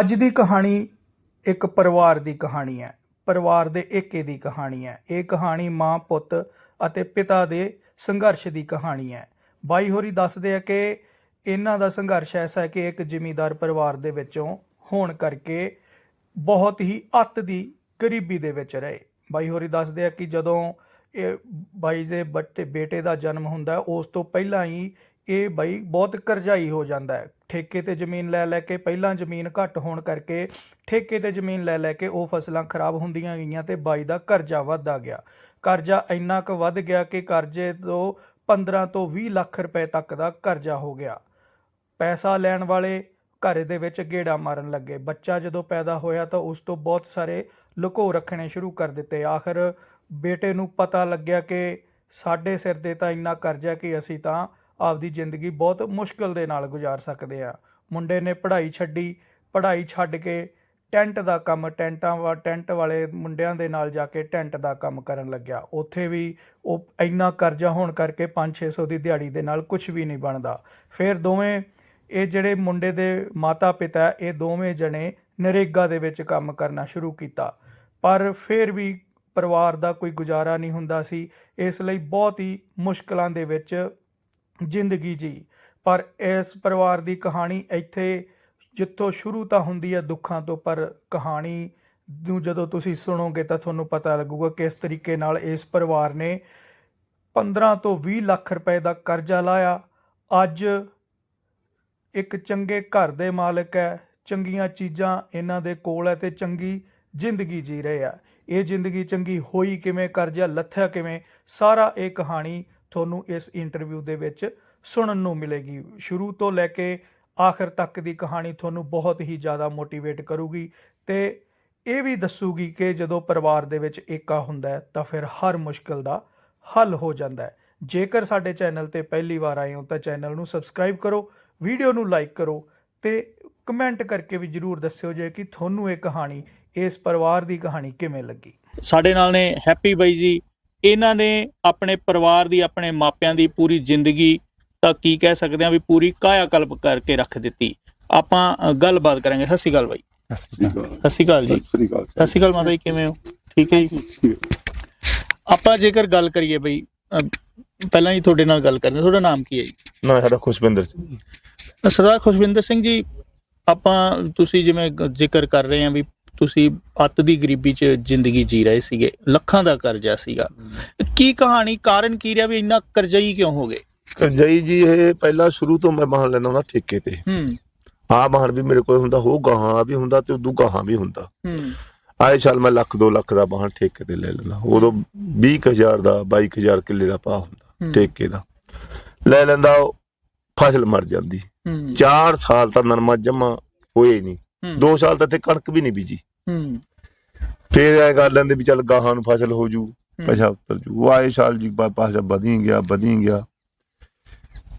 ਅੱਜ ਦੀ ਕਹਾਣੀ ਇੱਕ ਪਰਿਵਾਰ ਦੀ ਕਹਾਣੀ ਹੈ। ਪਰਿਵਾਰ ਦੇ ਏਕੇ ਦੀ ਕਹਾਣੀ ਹੈ। ਇਹ ਕਹਾਣੀ ਮਾਂ, ਪੁੱਤ ਅਤੇ ਪਿਤਾ ਦੇ ਸੰਘਰਸ਼ ਦੀ ਕਹਾਣੀ ਹੈ। ਬਾਈ ਹੋਰੀ ਦੱਸਦੇ ਆ ਕਿ ਇਹਨਾਂ ਦਾ ਸੰਘਰਸ਼ ਐਸਾ ਹੈ ਕਿ ਇੱਕ ਜ਼ਿਮੀਂਦਾਰ ਪਰਿਵਾਰ ਦੇ ਵਿੱਚੋਂ ਹੋਣ ਕਰਕੇ ਬਹੁਤ ਹੀ ਅੱਤ ਦੀ ਗਰੀਬੀ ਦੇ ਵਿੱਚ ਰਹੇ। ਬਾਈ ਹੋਰੀ ਦੱਸਦੇ ਆ ਕਿ ਜਦੋਂ ਇਹ ਬਾਈ ਦੇ ਬੱਟੇ, ਬੇਟੇ ਦਾ ਜਨਮ ਹੁੰਦਾ ਉਸ ਤੋਂ ਪਹਿਲਾਂ ਹੀ ਇਹ ਬਾਈ ਬਹੁਤ ਕਰਜ਼ਾਈ ਹੋ ਜਾਂਦਾ ਹੈ। ਠੇਕੇ ਤੇ ਜ਼ਮੀਨ ਲੈ ਲੈ ਕੇ ਪਹਿਲਾਂ ਜ਼ਮੀਨ ਘੱਟ ਹੋਣ ਕਰਕੇ ਠੇਕੇ ਤੇ ਜ਼ਮੀਨ ਲੈ ਲੈ ਕੇ ਉਹ ਫਸਲਾਂ ਖਰਾਬ ਹੁੰਦੀਆਂ ਗਈਆਂ ਤੇ ਬਾਈ ਦਾ ਕਰਜ਼ਾ ਵੱਧਦਾ ਗਿਆ। ਕਰਜ਼ਾ ਇੰਨਾ ਕੁ ਵੱਧ ਗਿਆ ਕਿ ਕਰਜ਼ੇ ਤੋਂ 15 ਤੋਂ 20 ਲੱਖ ਰੁਪਏ ਤੱਕ ਦਾ ਕਰਜ਼ਾ ਹੋ ਗਿਆ। ਪੈਸਾ ਲੈਣ ਵਾਲੇ ਘਰ ਦੇ ਵਿੱਚ ਗੇੜਾ ਮਾਰਨ ਲੱਗੇ। ਬੱਚਾ ਜਦੋਂ ਪੈਦਾ ਹੋਇਆ ਤਾਂ ਉਸ ਤੋਂ ਬਹੁਤ ਸਾਰੇ ਲੁਕੋ ਰੱਖਣੇ ਸ਼ੁਰੂ ਕਰ ਦਿੱਤੇ। ਆਖਰ ਬੇਟੇ ਨੂੰ ਪਤਾ ਲੱਗਿਆ ਕਿ ਸਾਡੇ ਸਿਰ ਤੇ ਤਾਂ ਇੰਨਾ ਕਰਜ਼ਾ ਕਿ ਅਸੀਂ ਤਾਂ ਆਪਦੀ ਜ਼ਿੰਦਗੀ ਬਹੁਤ ਮੁਸ਼ਕਲ ਦੇ ਨਾਲ ਗੁਜ਼ਾਰ ਸਕਦੇ ਆ। ਮੁੰਡੇ ਨੇ ਪੜ੍ਹਾਈ ਛੱਡੀ, ਪੜ੍ਹਾਈ ਛੱਡ ਕੇ ਟੈਂਟ ਦਾ ਕੰਮ, ਟੈਂਟਾਂ ਵਾ, ਟੈਂਟ ਵਾਲੇ ਮੁੰਡਿਆਂ ਦੇ ਨਾਲ ਜਾ ਕੇ ਟੈਂਟ ਦਾ ਕੰਮ ਕਰਨ ਲੱਗਿਆ। ਉੱਥੇ ਵੀ ਉਹ ਇੰਨਾ ਕਰਜ਼ਾ ਹੋਣ ਕਰਕੇ 5-600 ਦੀ ਦਿਹਾੜੀ ਦੇ ਨਾਲ ਕੁਝ ਵੀ ਨਹੀਂ ਬਣਦਾ। ਫਿਰ ਦੋਵੇਂ, ਇਹ ਜਿਹੜੇ ਮੁੰਡੇ ਦੇ ਮਾਤਾ ਪਿਤਾ ਇਹ ਦੋਵੇਂ ਜਣੇ ਨਰੇਗਾ ਦੇ ਵਿੱਚ ਕੰਮ ਕਰਨਾ ਸ਼ੁਰੂ ਕੀਤਾ। ਪਰ ਫਿਰ ਵੀ ਪਰਿਵਾਰ ਦਾ ਕੋਈ ਗੁਜ਼ਾਰਾ ਨਹੀਂ ਹੁੰਦਾ ਸੀ। ਇਸ ਲਈ ਬਹੁਤ ਹੀ ਮੁਸ਼ਕਲਾਂ ਦੇ ਵਿੱਚ ਜ਼ਿੰਦਗੀ ਜੀ। ਪਰ ਇਸ ਪਰਿਵਾਰ ਦੀ ਕਹਾਣੀ ਇੱਥੇ ਜਿੱਥੋਂ ਸ਼ੁਰੂ ਤਾਂ ਹੁੰਦੀ ਹੈ ਦੁੱਖਾਂ ਤੋਂ, ਪਰ ਕਹਾਣੀ ਨੂੰ ਜਦੋਂ ਤੁਸੀਂ ਸੁਣੋਗੇ ਤਾਂ ਤੁਹਾਨੂੰ ਪਤਾ ਲੱਗੂਗਾ ਕਿਸ ਤਰੀਕੇ ਨਾਲ ਇਸ ਪਰਿਵਾਰ ਨੇ 15 ਤੋਂ 20 ਲੱਖ ਰੁਪਏ ਦਾ ਕਰਜ਼ਾ ਲਾਇਆ। ਅੱਜ ਇੱਕ ਚੰਗੇ ਘਰ ਦੇ ਮਾਲਕ ਹੈ, ਚੰਗੀਆਂ ਚੀਜ਼ਾਂ ਇਹਨਾਂ ਦੇ ਕੋਲ ਹੈ ਤੇ ਚੰਗੀ ਜ਼ਿੰਦਗੀ ਜੀ ਰਹੇ ਆ। ਇਹ ਜ਼ਿੰਦਗੀ ਚੰਗੀ ਹੋਈ ਕਿਵੇਂ, ਕਰਜ਼ਾ ਲੱਥਿਆ ਕਿਵੇਂ, ਸਾਰਾ ਇਹ ਕਹਾਣੀ ਤੁਹਾਨੂੰ ਇਸ ਇੰਟਰਵਿਊ ਦੇ ਵਿੱਚ ਸੁਣਨ ਨੂੰ ਮਿਲੇਗੀ। ਸ਼ੁਰੂ ਤੋਂ ਲੈ ਕੇ ਆਖਰ ਤੱਕ ਦੀ ਕਹਾਣੀ ਤੁਹਾਨੂੰ ਬਹੁਤ ਹੀ ਜ਼ਿਆਦਾ ਮੋਟੀਵੇਟ ਕਰੂਗੀ ਤੇ ਇਹ ਵੀ ਦੱਸੂਗੀ ਕਿ ਜਦੋਂ ਪਰਿਵਾਰ ਦੇ ਵਿੱਚ ਏਕਾ ਹੁੰਦਾ ਤਾਂ ਫਿਰ ਹਰ ਮੁਸ਼ਕਲ ਦਾ ਹੱਲ ਹੋ ਜਾਂਦਾ ਹੈ। ਜੇਕਰ ਸਾਡੇ ਚੈਨਲ ਤੇ ਪਹਿਲੀ ਵਾਰ ਆਏ ਹੋ ਤਾਂ ਚੈਨਲ ਨੂੰ ਸਬਸਕ੍ਰਾਈਬ ਕਰੋ ਵੀਡੀਓ ਨੂੰ ਲਾਈਕ ਕਰੋ ਤੇ ਕਮੈਂਟ ਕਰਕੇ ਵੀ ਜਰੂਰ ਦੱਸਿਓ ਜੇ ਕਿ ਤੁਹਾਨੂੰ ਇਹ ਕਹਾਣੀ, ਇਸ ਪਰਿਵਾਰ ਦੀ ਕਹਾਣੀ ਕਿਵੇਂ ਲੱਗੀ। ਸਾਡੇ ਨਾਲ ਨੇ ਹੈਪੀ ਬਾਈ ਜੀ ਇਹਨਾਂ ਨੇ ਆਪਣੇ ਪਰਿਵਾਰ ਦੀ ਆਪਣੇ ਮਾਪਿਆਂ ਦੀ ਪੂਰੀ ਜ਼ਿੰਦਗੀ ਤਾਂ ਕੀ ਕਹਿ ਸਕਦੇ ਆ ਵੀ ਪੂਰੀ ਕਾਇਆ ਕਲਪ ਕਰਕੇ ਰੱਖ ਦਿੱਤੀ। ਆਪਾਂ ਗੱਲਬਾਤ ਕਰਾਂਗੇ। ਸਤਿ ਸ਼੍ਰੀ ਅਕਾਲ ਬਾਈ। ਸਤਿ ਸ਼੍ਰੀ ਅਕਾਲ ਜੀ। ਸਤਿ ਸ਼੍ਰੀ ਅਕਾਲ ਮਾਤਾ ਜੀ ਕਿਵੇਂ ਹੋ? ਠੀਕ ਹੈ ਜੀ? ਆਪਾਂ ਜੇਕਰ ਗੱਲ ਕਰੀਏ ਬਈ ਪਹਿਲਾਂ ਹੀ ਤੁਹਾਡੇ ਨਾਲ ਗੱਲ ਕਰਨੀ। ਤੁਹਾਡਾ ਨਾਮ ਕੀ ਹੈ ਜੀ? ਨਾ ਸਾਡਾ ਖੁਸ਼ਵਿੰਦਰ ਸਿੰਘ ਜੀ। ਸਰਦਾਰ ਖੁਸ਼ਵਿੰਦਰ ਸਿੰਘ ਜੀ ਆਪਾਂ ਤੁਸੀਂ ਜਿਵੇਂ ਜ਼ਿਕਰ ਕਰ ਰਹੇ ਆ ਵੀ ਤੁਸੀਂ ਅੱਤ ਦੀ ਗਰੀਬੀ 'ਚ ਜ਼ਿੰਦਗੀ ਜੀ ਰਹੇ ਸੀਗੇ ਲੱਖਾਂ ਦਾ ਕਰਜ਼ਾ ਸੀਗਾ। ਕੀ ਕਹਾਣੀ ਕਾਰਨ ਕੀ ਰਿਹਾ ਵੀ ਇੰਨਾ ਕਰਜ਼ਈ ਕਿਉਂ ਹੋ ਗਏ? ਕਰਜਈ ਜੀ ਇਹ ਪਹਿਲਾਂ ਸ਼ੁਰੂ ਤੋਂ ਮੈਂ ਬਾਹਰ ਲੈਂਦਾ ਹੁੰਦਾ ਠੇਕੇ ਤੇ। ਹੂੰ। ਆ ਬਾਹਰ ਵੀ ਮੇਰੇ ਕੋਲ ਹੁੰਦਾ ਹੋ ਗਾਹਾਂ ਵੀ ਹੁੰਦਾ ਤੇ ਉਦੋਂ ਗਾਹਾਂ ਵੀ ਹੁੰਦਾ। ਹੂੰ। ਆਏ ਸਾਲ ਮੈਂ ਲੱਖ 2 ਲੱਖ ਦਾ ਬਾਹਰ ਠੇਕੇ ਤੇ ਲੈ ਲੈਂਦਾ। ਉਦੋਂ 20000 ਦਾ 22000 ਕਿੱਲੇ ਦਾ ਭਾਅ ਹੁੰਦਾ। ਠੇਕੇ ਦਾ। ਲੈ ਲੈਂਦਾ ਫਸਲ ਮਰ ਜਾਂਦੀ। ਹੂੰ। 4 ਸਾਲ ਤਾਂ ਨਰਮਾ ਜਮਾ ਹੋਏ ਨਹੀਂ 2 ਸਾਲ ਤਾਂ ਤੇ ਕਣਕ ਵੀ ਨਹੀਂ ਬੀਜੀ। ਹੂੰ। ਫੇਰ ਐ ਕਰ ਲੈਂਦੇ ਵੀ ਚੱਲ ਗਾਹਾਂ ਨੂੰ ਫਸਲ ਹੋ ਜੂ ਪੈਸਾ ਉੱਤਰ ਜੂ। ਉਹ ਆਏ ਸਾਲ ਜੀ ਪਾਸਾ ਵਧੀ ਗਿਆ ਵਧੀ ਗਿਆ।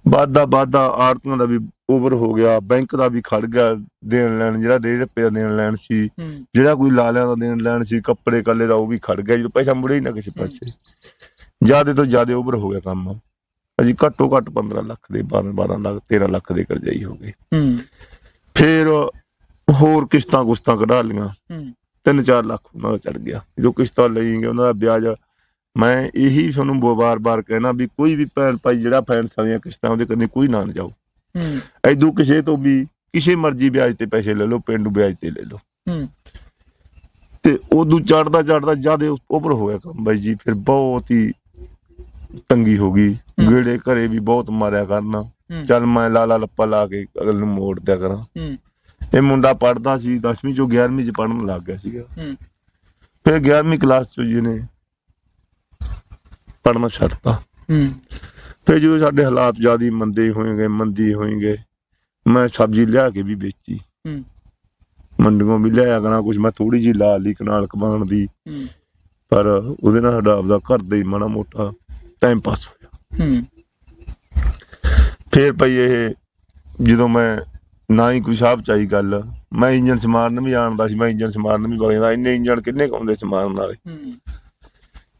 ਵਾਧਾ ਵਾਧਾ ਆੜਤੀਆਂ ਦਾ ਵੀ ਓਵਰ ਹੋ ਗਿਆ। ਬੈਂਕ ਦਾ ਵੀ ਖੜ ਗਿਆ ਦੇਣ ਲੈਣ ਜਿਹੜਾ 1.5 ਰੁਪਏ ਦਾ ਦੇਣ ਲੈਣ ਸੀ। ਜਿਹੜਾ ਕੋਈ ਲਾਲਿਆਂ ਦਾ ਦੇਣ ਲੈਣ ਸੀ ਕੱਪੜੇ ਕੱਲੇ ਦਾ ਉਹ ਵੀ ਖੜ ਗਿਆ। ਜਦੋਂ ਪੈਸਾ ਮੁੜੇ ਹੀ ਨਾ ਕਿਸੇ ਪਾਸੇ। ਜਿਆਦੇ ਤੋਂ ਜਿਆਦੇ ਓਵਰ ਹੋ ਗਿਆ ਕੰਮ। ਅਜੀ ਘੱਟੋ ਘੱਟ 15 ਲੱਖ ਦੇ 12 12 ਲੱਖ 13 ਲੱਖ ਦੇ ਕਰਜ਼ਾਈ ਹੋ ਗਏ। ਹੂੰ। ਫੇਰ ਹੋਰ ਕਿਸ਼ਤਾਂ ਕੁਸ਼ਤਾਂ ਕਢਾ ਲੀਆਂ ਹੂੰ। 3-4 ਲੱਖ ਉਹਨਾਂ ਦਾ ਚੜ ਗਿਆ। ਜੋ ਕਿਸ਼ਤਾਂ ਲਈਂਗੇ ਉਹਨਾਂ ਦਾ ਵਿਆਜ ਮੈਂ ਇਹੀ ਤੁਹਾਨੂੰ ਬਾਰ-ਬਾਰ ਕਹਿਣਾ ਵੀ ਕੋਈ ਵੀ ਭੈਣ ਭਾਈ ਜਿਹੜਾ ਫਾਈਨੈਂਸ ਦੀਆਂ ਕਿਸ਼ਤਾਂ ਉਹਦੇ ਕੰਨੇ ਕੋਈ ਨਾ ਨਾ ਜਾਓ ਹੂੰ। ਐਦੂ ਕਿਸੇ ਤੋਂ ਵੀ ਕਿਸੇ ਮਰਜ਼ੀ ਵਿਆਜ ਤੇ ਪੈਸੇ ਲੈ ਲਓ ਪਿੰਡੂ ਵਿਆਜ ਤੇ ਲੈ ਲਓ। ਹੂੰ। ਤੇ ਉਦੋਂ ਚੜਦਾ ਚੜਦਾ ਜਿਆਦੇ ਉੱਪਰ ਹੋ ਗਿਆ ਕੰਮ ਬਾਈ ਜੀ ਫਿਰ ਬਹੁਤ ਹੀ ਤੰਗੀ ਹੋ ਗਈ। ਗੇੜੇ ਘਰੇ ਵੀ ਬਹੁਤ ਮਾਰਿਆ ਕਰਨਾ। ਚੱਲ ਮੈਂ ਲਾਲਾ ਲੱਪਾ ਲਾ ਕੇ ਅਗਲ ਨੂੰ ਮੋੜ ਦਿਆ ਕਰਾਂ। ਹੂੰ। ਇਹ ਮੁੰਡਾ ਪੜਦਾ ਸੀ 10ਵੀਂ ਚੋਂ 11ਵੀਂ ਚ ਪੜਨ ਲੱਗ ਗਿਆ ਸੀਗਾ। ਹੂੰ। ਫਿਰ 11ਵੀਂ ਕਲਾਸ ਚ ਜੀ ਨੇ ਪੜਨਾ ਛੱਡਤਾ। ਹੂੰ। ਫਿਰ ਜਦੋਂ ਸਾਡੇ ਹਾਲਾਤ ਜਿਆਦੀ ਮੰਦੇ ਹੋਏ ਗਏ ਮੰਦੀ ਹੋਏ ਗਏ ਮੈਂ ਸਬਜ਼ੀ ਲਿਆ ਕੇ ਵੀ ਵੇਚੀ। ਹੂੰ। ਮੰਡੀਆਂ ਵੀ ਲਿਆਇਆ ਕਰਾਂ ਕੁਝ ਮੈਂ ਥੋੜੀ ਜੀ ਲਾ ਲਈ ਕਨਾਲ ਕਮਾਣ ਦੀ। ਹੂੰ। ਪਰ ਉਹਦੇ ਨਾਲ ਸਾਡਾ ਆਪਦਾ ਘਰ ਦਾ ਹੀ ਮਾੜਾ ਮੋਟਾ ਟਾਈਮ ਪਾਸ ਹੋਇਆ। ਹੂੰ। ਫਿਰ ਭਈ ਇਹ ਜਦੋਂ ਮੈਂ ਨਾ ਹੀ ਕੋਈ ਸਾਹਬ ਚਾਈ ਗੱਲ। ਮੈਂ ਇੰਜਨ ਸਮਾਰਨ ਵੀ ਜਾਣਦਾ ਸੀ ਮੈਂ ਇੰਜਨ ਸਮਾਰਨ ਵੀ ਵਗਦਾ ਇੰਨੇ ਇੰਜਨ ਕਿੰਨੇ ਕਾਉਂਦੇ ਸਮਾਰਨ ਵਾਲੇ। ਹੂੰ।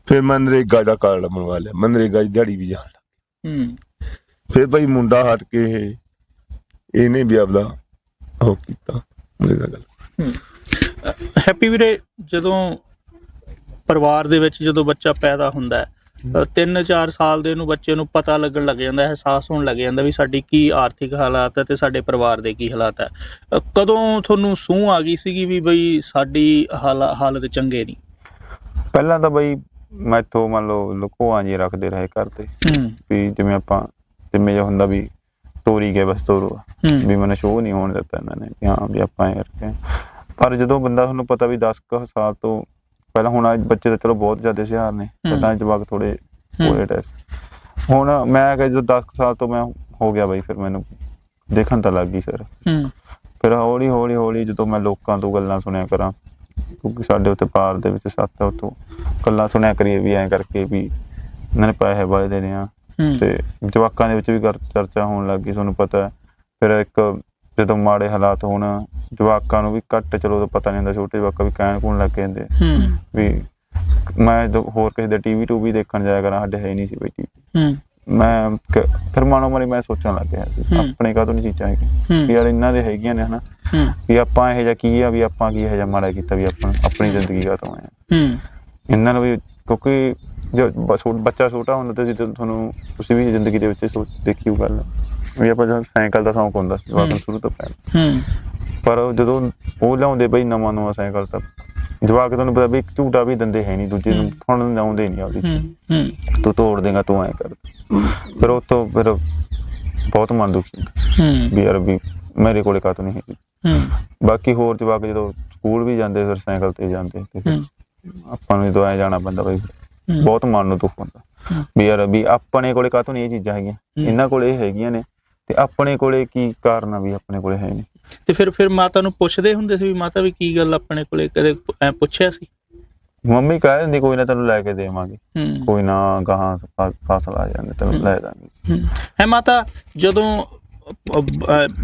ਫਿਰ ਮੈਂ ਨਰੇਗਾ ਦਾ ਕਾਰਡ ਮੰਗਵਾ ਲਿਆ ਮੈਂ ਨਰੇਗਾ ਦੀ ਦਿਹਾੜੀ ਵੀ ਜਾਣ ਲੱਗਾ। ਹੂੰ। ਫਿਰ ਭਾਈ ਮੁੰਡਾ ਹਟ ਕੇ ਇਹ ਇਹਨੇ ਵੀ ਆਪਦਾ ਉਹ ਕੀਤਾ ਤਾਂ ਗੱਲ ਹੈਪੀ ਵੀਰੇ ਜਦੋਂ ਪਰਿਵਾਰ ਦੇ ਵਿੱਚ ਜਦੋਂ ਬੱਚਾ ਪੈਦਾ ਹੁੰਦਾ ਹੈ 3-4 ਸਾਲ ਦੇ ਨੂੰ ਬੱਚੇ ਨੂੰ ਪਤਾ ਲੱਗਣ ਲੱਗ ਜਾਂਦਾ ਹੈ ਅਹਿਸਾਸ ਹੋਣ ਲੱਗ ਜਾਂਦਾ ਵੀ ਸਾਡੀ ਕੀ ਆਰਥਿਕ ਹਾਲਾਤ ਹੈ ਤੇ ਸਾਡੇ ਪਰਿਵਾਰ ਦੇ ਕੀ ਹਾਲਾਤ ਹੈ। ਕਦੋਂ ਤੁਹਾਨੂੰ ਸੂਹ ਆ ਗਈ ਸੀਗੀ ਵੀ ਬਈ ਸਾਡੀ ਹਾਲਾ- ਹਾਲਤ ਚੰਗੇ ਨਹੀਂ? ਪਹਿਲਾਂ ਤਾਂ ਬਈ ਮੈਥੋਂ ਮੰਨ ਲਓ ਲੁਕੋਆਂ ਜੀ ਰੱਖਦੇ ਰਹੇ ਘਰ ਤੇ। ਵੀ ਜਿਵੇਂ ਆਪਾਂ ਜਿਵੇਂ ਜਿਹਾ ਹੁੰਦਾ ਵੀ ਤੋਰੀ ਗਏ ਬਸ ਤੋਰੋ। ਵੀ ਮੈਨੂੰ ਸ਼ੋਅ ਨਹੀਂ ਹੋਣ ਦਿੱਤਾ ਇਹਨਾਂ ਨੇ ਕਿ ਹਾਂ ਵੀ ਆਪਾਂ ਇਹ ਕਰਕੇ। ਪਰ ਜਦੋਂ ਬੰਦਾ ਤੁਹਾਨੂੰ ਪਤਾ ਵੀ 10 ਕੁ ਸਾਲ ਤੋਂ ਪਹਿਲਾਂ ਹੁਣ ਬੱਚੇ ਤਾਂ ਚਲੋ ਬਹੁਤ ਜ਼ਿਆਦਾ ਹੁਸ਼ਿਆਰ ਨੇ ਪਹਿਲਾਂ ਜਵਾਕ ਥੋੜੇ। ਹੋਏ ਟੈਸਟ ਹੁਣ ਮੈਂ ਕਿ ਜਦੋਂ 10 ਕੁ ਸਾਲ ਤੋਂ ਮੈਂ ਹੋ ਗਿਆ ਬਈ ਫਿਰ ਮੈਨੂੰ ਦੇਖਣ ਤਾਂ ਲੱਗ ਗਈ ਹੂੰ। ਫਿਰ ਹੌਲੀ ਹੌਲੀ ਹੌਲੀ ਜਦੋਂ ਮੈਂ ਲੋਕਾਂ ਤੋਂ ਗੱਲਾਂ ਸੁਣਿਆ ਕਰਾਂ ਕਿਉਂਕਿ ਸਾਡੇ ਉੱਤੇ ਪਾਰ ਦੇ ਵਿੱਚ ਸੱਤ ਆ ਉੱਥੋਂ ਗੱਲਾਂ ਸੁਣਿਆ ਕਰੀਏ ਵੀ ਐਂ ਕਰਕੇ ਵੀ ਇਹਨਾਂ ਨੇ ਪੈਸੇ ਵਾਲੇ ਦੇਣੇ ਆ ਤੇ ਜਵਾਕਾਂ ਦੇ ਵਿੱਚ ਵੀ ਚਰਚਾ ਹੋਣ ਲੱਗ ਗਈ ਤੁਹਾਨੂੰ ਪਤਾ ਫਿਰ ਇੱਕ ਜਦੋਂ ਮਾੜੇ ਹਾਲਾਤ ਹੋਣ ਜਵਾਕਾਂ ਨੂੰ ਵੀ ਘੱਟ ਚਲੋ ਤਾਂ ਪਤਾ ਨਹੀਂ ਹੁੰਦਾ ਛੋਟੇ ਜਵਾਕਾਂ ਵੀ ਕਹਿਣ ਕੂਣ ਲੱਗ ਜਾਂਦੇ ਹੂੰ। ਵੀ ਮੈਂ ਜਦੋਂ ਹੋਰ ਕਿਸੇ ਦੇ ਟੀਵੀ ਟੂਵੀ ਦੇਖਣ ਜਾਇਆ ਕਰਾਂ ਸਾਡੇ ਹੈ ਨਹੀਂ ਸੀ ਬਈ ਹੂੰ। ਮੈਂ ਕ- ਫਿਰ ਮਾਨੋ ਮਾਰੀ ਮੈਂ ਸੋਚਣ ਲੱਗ ਗਿਆ ਸੀ ਹੂੰ। ਆਪਣੇ ਕਾਹਤੋਂ ਨਹੀਂ ਚੀਜ਼ਾਂ ਹੈਗੀਆਂ? ਵੀ ਯਾਰ ਇਹਨਾਂ ਦੇ ਹੈਗੀਆਂ ਨੇ ਹਨਾ। ਹੂੰ। ਵੀ ਆਪਾਂ ਇਹ ਜਿਹਾ ਕੀ ਆ ਵੀ ਆਪਾਂ ਕੀ ਇਹ ਜਿਹਾ ਮਾੜਾ ਕੀਤਾ ਵੀ ਆਪਾਂ ਆਪਣੀ ਜ਼ਿੰਦਗੀ ਕਾਹਤੋਂ ਆਏ ਆ। ਹੂੰ। ਇਹਨਾਂ ਨੂੰ ਵੀ ਕਿਉਂਕਿ ਜੋ ਬ- ਛੋ- ਬੱਚਾ ਛੋਟਾ ਹੁੰਦਾ ਤੇ ਜਦੋਂ ਤੁਹਾਨੂੰ ਤੁਸੀਂ ਵੀ ਜ਼ਿੰਦਗੀ ਦੇ ਵਿੱਚ ਸੋਚ ਦੇਖੀ ਉਹ ਗੱਲ। ਵੀ ਆਪਾਂ ਜਦੋਂ ਸਾਈਕਲ ਦਾ ਸ਼ੌਂਕ ਹੁੰਦਾ ਸੀ ਜਵਾਕ ਨੂੰ ਸ਼ੁਰੂ ਤੋਂ ਪਹਿਲਾਂ। ਹੂੰ। ਪਰ ਉਹ ਜਦੋਂ ਉਹ ਲਿਆਉਂਦੇ ਬਈ ਨਵਾਂ ਨਵਾਂ ਸਾਈਕਲ ਤਾਂ ਜਵਾਕ ਤੁਹਾਨੂੰ ਪਤਾ ਵੀ ਇੱਕ ਝੂਟਾ ਵੀ ਦਿੰਦੇ ਹੈ ਨਹੀਂ ਦੂਜੇ ਨੂੰ। ਹੁਣ ਲਾਉਂਦੇ ਨਹੀਂ ਆਪਦੀ ਹੂੰ ਹੂੰ। ਤੂੰ ਤੋੜ ਦੇਗਾ ਤੂੰ ਐ ਕਰ। ਫਿਰ ਉਹ ਤੋਂ ਫਿਰ ਬਹੁਤ ਮਨ ਦੁਖੀ ਹੂੰ। ਵੀ ਯਾਰ ਵੀ ਮੇਰੇ ਕੋਲੇ ਕਾਹਤੋਂ ਨਹੀਂ ਹੈਗੀ। ਹੂੰ। ਬਾਕੀ ਹੋਰ ਜਵਾਕ ਜਦੋਂ ਸਕੂਲ ਵੀ ਜਾਂਦੇ ਫਿਰ ਸਾਈਕਲ ਤੇ ਜਾਂਦੇ ਤੇ ਫਿਰ ਹੂੰ। ਆਪਾਂ ਨੂੰ ਜਦੋਂ ਐ ਜਾਣਾ ਪੈਂਦਾ ਬਈ। ਬਹੁਤ ਮਨ ਨੂੰ ਦੁੱਖ ਹੁੰਦਾ। ਵੀ ਯਾਰ ਵੀ ਆਪਣੇ ਕੋਲੇ ਕਾਹਤੋਂ ਨਹੀਂ ਇਹ ਚੀਜ਼ਾਂ ਹੈਗੀਆਂ। ਇਹਨਾਂ ਕੋਲੇ ਇਹ ਹੈਗੀਆਂ ਨੇ। ਤੇ ਆਪਣੇ ਕੋਲੇ ਕੀ ਕਾਰਨ ਆ ਵੀ ਆਪਣੇ ਕੋਲੇ ਹੈ ਨਹੀਂ? ਤੇ ਫਿਰ ਫਿਰ ਮਾਤਾ ਨੂੰ ਪੁੱਛਦੇ ਹੁੰਦੇ ਸੀ ਵੀ ਮਾਤਾ ਵੀ ਕੀ ਗੱਲ ਆਪਣੇ ਕੋਲੇ ਕਦੇ ਐ ਪੁੱਛਿਆ ਸੀ? ਮੰਮੀ ਕਹਿ ਦਿੰਦੀ ਕੋਈ ਨਾ ਤੈਨੂੰ ਲੈ ਕੇ ਦੇਵਾਂਗੇ। ਕੋਈ ਨਾ ਗਾਹਾਂ ਫਸਲ ਆ ਜਾਂਦੇ ਤੈਨੂੰ ਲੈ ਦਾਂਗੇ। ਹੈ ਮਾਤਾ ਜਦੋਂ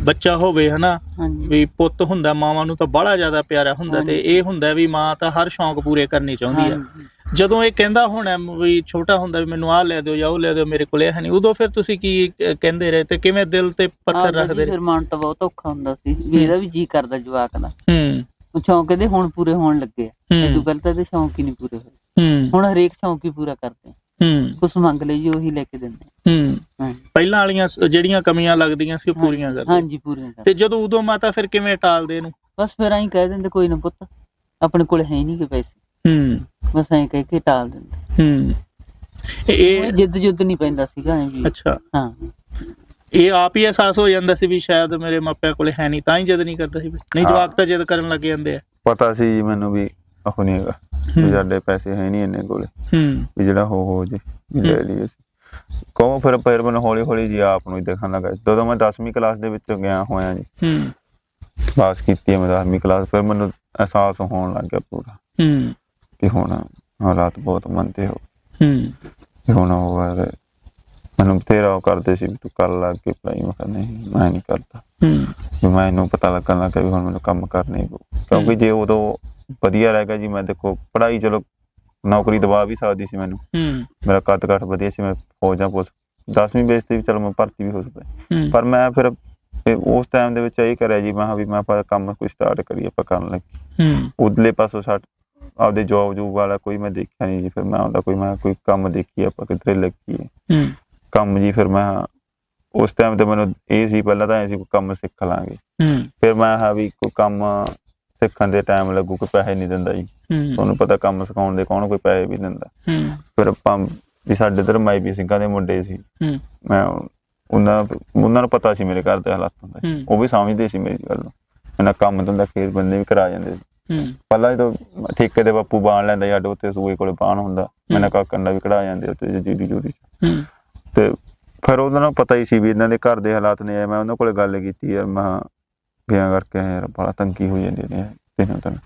ਬੱਚਾ ਹੋਵੇ ਹਨਾ? ਵੀ ਪੁੱਤ ਹੁੰਦਾ ਮਾਵਾਂ ਨੂੰ ਤਾਂ ਬੜਾ ਜ਼ਿਆਦਾ ਪਿਆਰਾ ਹੁੰਦਾ ਤੇ ਇਹ ਹੁੰਦਾ ਵੀ ਮਾਂ ਤਾਂ ਹਰ ਸ਼ੌਂਕ ਪੂਰੇ ਕਰਨੀ ਚਾਹੁੰਦੀ ਹੈ ਹਾਂਜੀ। ਜਦੋਂ ਇਹ ਕਹਿੰਦਾ ਹੋਣਾ ਵੀ ਛੋਟਾ ਹੁੰਦਾ ਵੀ ਮੈਨੂੰ ਆਹ ਲੈ ਦਿਓ ਜਾਂ ਉਹ ਲੈ ਦਿਓ ਮੇਰੇ ਕੋਲੇ ਹੈ ਨਹੀਂ ਉਦੋਂ ਫਿਰ ਤੁਸੀਂ ਕੀ ਕਹਿੰਦੇ ਰਹੇ ਤੇ ਕਿਵੇਂ ਦਿਲ ਤੇ ਪੱਥਰ ਰੱਖਦੇ ਰਹੇ? ਫਿਰ ਮਨ ਤਾਂ ਬਹੁਤ ਔਖਾ ਹੁੰਦਾ ਸੀ ਵੀ ਇਹਦਾ ਵੀ ਜੀ ਕਰਦਾ ਜਵਾਕ ਦਾ। ਹੂੰ। ਉਹ ਸ਼ੌਂਕ ਇਹਦੇ ਹੁਣ ਪੂਰੇ ਹੋਣ ਲੱਗੇ ਆ। ਇਹ ਤੋਂ ਪਹਿਲਾਂ ਤਾਂ ਇਹਦੇ ਸ਼ੌਂਕ ਹੀ ਨਹੀਂ ਪੂਰੇ ਹੋਏ। ਹੂੰ। ਹੁਣ ਹਰੇਕ ਸ਼ੌਂਕ ਹੀ ਪੂਰਾ ਕਰਦੇ ਆ। ਹੂੰ। ਕੁਛ ਮੰਗ ਲਈ ਜੀ ਉਹੀ ਲੈ ਕੇ ਦਿੰਦੇ। ਹੂੰ। ਹਾਂਜੀ। ਪਹਿਲਾਂ ਵਾਲੀਆਂ ਸ- ਜਿਹੜੀਆਂ ਕਮੀਆਂ ਲੱਗਦੀਆਂ ਸੀ ਉਹ ਪੂਰੀਆਂ ਕਰਦੇ। ਹਾਂਜੀ ਪੂਰੀਆਂ ਤੇ ਕਰਦੇ ਜਦੋਂ ਉਦੋਂ ਮਾਤਾ ਫਿਰ ਕਿਵੇਂ ਟਾਲਦੇ ਇਹਨੂੰ? ਬਸ ਫਿਰ ਐਂ ਕਹਿ ਦਿੰਦੇ ਕੋਈ ਨਾ ਪੁੱਤ ਆਪਣੇ ਕੋਲ ਹੈ ਨਹੀਂ ਕਿ ਪੈਸੇ। ਹੂੰ। ਬਸ ਐਂ ਕਹਿ ਕੇ ਟਾਲ ਦਿੰਦੇ। ਹੂੰ। ਇਹ- ਜਿੱਦ ਜੁੱਦ ਨਹੀਂ ਪੈਂਦਾ ਸੀਗਾ ਐਂ ਵੀ। ਅੱਛਾ। ਹਾਂ। ਇਹ ਆਪ ਹੀ ਅਹਿਸਾਸ ਹੋ ਜਾਂਦਾ ਸੀ ਵੀ ਸ਼ਾਇਦ ਮੇਰੇ ਮਾਪਿਆਂ ਕੋਲੇ ਹੈ ਨਹੀਂ ਤਾਂ ਹੀ ਜਦ ਨਹੀਂ ਕਰਦਾ ਸੀ। ਨਹੀਂ ਹਾਂ। ਜਵਾਕ ਤਾਂ ਜਦ ਕਰਨ ਲੱਗ ਜਾਂਦੇ ਆ। ਪਤਾ ਸੀ ਜੀ ਮੈਨੂੰ ਵੀ ਉਹ ਨਹੀਂ ਹੈਗਾ ਵੀ ਹੂੰ। ਸਾਡੇ ਪੈਸੇ ਹੈ ਨਹੀਂ ਇੰਨੇ ਕੋਲੇ। ਹੂੰ। ਵੀ ਜਿਹੜਾ ਹੋ ਹੋ ਜੇ ਵੀ ਲੈ ਲਈਏ। ਕਹੋ ਫਿਰ ਫਿਰ ਮੈਨੂੰ ਹੌਲੀ ਹੌਲੀ ਜੀ ਆਪ ਨੂੰ ਹੀ ਦੇਖਣ ਲੱਗਾ। ਜਦੋਂ ਮੈਂ 10ਵੀਂ ਕਲਾਸ ਦੇ ਵਿੱਚ ਗਿਆ ਹੋਇਆ ਜੀ ਹੂੰ। ਪਾਸ ਕੀਤੀ ਹੈ ਮੈਂ 10ਵੀਂ ਕਲਾਸ ਫਿਰ ਮੈਨੂੰ ਅਹਿਸਾਸ ਹੋਣ ਲੱਗ ਗਿਆ ਪੂਰਾ। ਹੂੰ। ਕਿ ਹੁਣ ਹਾਲਾਤ ਬਹੁਤ ਮੰਦੇ ਹੋ। ਹੂੰ। ਕਿ ਹੁਣ ਉਹ ਹੈ ਤੇ ਮੈਨੂੰ ਤੇਰਾ ਉਹ ਕਰਦੇ ਸੀ ਵੀ ਤੂੰ ਕਰ ਲੱਗ ਕੇ ਪੜਾਈ ਮੈਂ ਕਿਹਾ ਨਹੀਂ ਮੈਂ ਨਹੀਂ ਕਰਦਾ। ਹੂੰ। ਵੀ ਮੈਨੂੰ ਪਤਾ ਲੱਗਣ ਲੱਗਾ ਵੀ ਹੁਣ ਮੈਨੂੰ ਕੰਮ ਕਰਨੇ ਕਿਉਂਕਿ ਜੇ ਉਦੋਂ ਵਧੀਆ ਰਹਿ ਗਿਆ ਜੀ ਮੈਂ ਦੇਖੋ ਪੜਾਈ ਚਲੋ ਨੌਕਰੀ ਦਵਾ ਵੀ ਸਕਦੀ ਸੀ ਮੈਨੂੰ। ਹੂੰ। ਮੇਰਾ ਕੱਦ ਕੱਟ ਵਧੀਆ ਸੀ ਮੈਂ ਫੌਜਾਂ ਪੁਲਿਸ 10ਵੀਂ ਬੇਸ ਤੇ ਵੀ ਚਲੋ ਮੈਂ ਭਰਤੀ ਵੀ ਹੋ ਸਕਦਾ ਪਰ ਮੈਂ ਫਿਰ ਉਸ ਟਾਈਮ ਦੇ ਵਿੱਚ ਇਹ ਕਰਿਆ ਜੀ ਮੈਂ ਵੀ ਮੈਂ ਆਪਾਂ ਕੰਮ ਕੋਈ ਸਟਾਰਟ ਕਰੀਏ ਆਪਾਂ ਕਰਨ ਲੱਗੇ। ਹੂੰ। ਉਦਲੇ ਪਾਸੋਂ ਛੱਡ ਆਪਦੇ ਜੌਬ ਜੂਬ ਵਾਲਾ ਕੋਈ ਮੈਂ ਦੇਖਿਆ ਨਹੀਂ ਜੀ ਫਿਰ ਮੈਂ ਉਹਦਾ ਕੋਈ ਮੈਂ ਕੋਈ ਕੰਮ ਦੇਖੀ ਆਪਾਂ ਕਿਧਰੇ ਲੱਗੀਏ ਹੂੰ। ਕੰਮ ਜੀ ਫਿਰ ਮੈਂ ਉਸ ਟਾਈਮ ਤੇ ਮੈਨੂੰ ਇਹ ਸੀ ਪਹਿਲਾਂ ਤਾਂ ਐ ਸੀ ਕੋਈ ਕੰਮ ਸਿੱਖ ਲਾਂਗੇ। ਹੂੰ। ਫਿਰ ਮੈਂ ਹਾਂ ਵੀ ਕੋਈ ਕੰਮ ਸਿੱਖਣ ਦੇ ਟਾਈਮ ਲੱਗੂ ਕੋਈ ਪੈਸੇ ਨਹੀਂ ਦਿੰਦਾ ਜੀ। ਤੁਹਾਨੂੰ ਪਤਾ ਕੰਮ ਸਿਖਾਉਣ ਦੇ ਕੌਣ ਕੋਈ ਪੈਸੇ ਵੀ ਦਿੰਦਾ। ਹੂੰ। ਫਿਰ ਆਪਾਂ ਵੀ ਸਾਡੇ ਇਧਰ ਮਾਈਪੀ ਸਿੰਘਾਂ ਦੇ ਮੁੰਡੇ ਸੀ। ਹੂੰ। ਮੈਂ ਉਹਨਾਂ ਉਹਨਾਂ ਨੂੰ ਪਤਾ ਸੀ ਮੇਰੇ ਘਰ ਦੇ ਹਾਲਾਤਾਂ ਦਾ। ਉਹ ਵੀ ਸਮਝਦੇ ਸੀ ਮੇਰੀ ਗੱਲ ਨੂੰ। ਇਹਨਾਂ ਕੰਮ ਧੰਦਾ ਖੇਤ ਬੰਦੇ ਵੀ ਕਰਾ ਜਾਂਦੇ ਸੀ। ਪਹਿਲਾਂ ਜਦੋਂ ਠੇਕੇ ਦੇ ਬਾਪੂ ਬਾਣ ਲੈਂਦਾ ਸਾਡੇ ਉੱਤੇ ਸੂਏ ਕੋਲੇ ਬਾਣ ਹੁੰਦਾ। ਮੈਨਾਂ ਕਾਕਨ ਦਾ ਵੀ ਕਢਾ ਜਾਂਦੇ ਉੱਤੇ ਜੂਡੀ ਹੂੰ। ਤੇ ਫਿਰ ਉਹਨਾਂ ਨੂੰ ਪਤਾ ਹੀ ਸੀ ਵੀ ਇਹਨਾਂ ਦੇ ਘਰ ਦੇ ਹਾਲਾਤ ਨੇ ਮੈਂ ਉਹਨਾਂ ਕੋਲੇ ਗੱਲ ਕੀਤੀ ਯਾਰ ਮੈਂ ਬਿਆਂ ਕਰਕੇ ਯਾਰ ਬੜਾ ਤੰਗੀ ਹੋ ਜਾਂਦੀ ਨੇ ਦਿਨੋਂ ਦਿਨ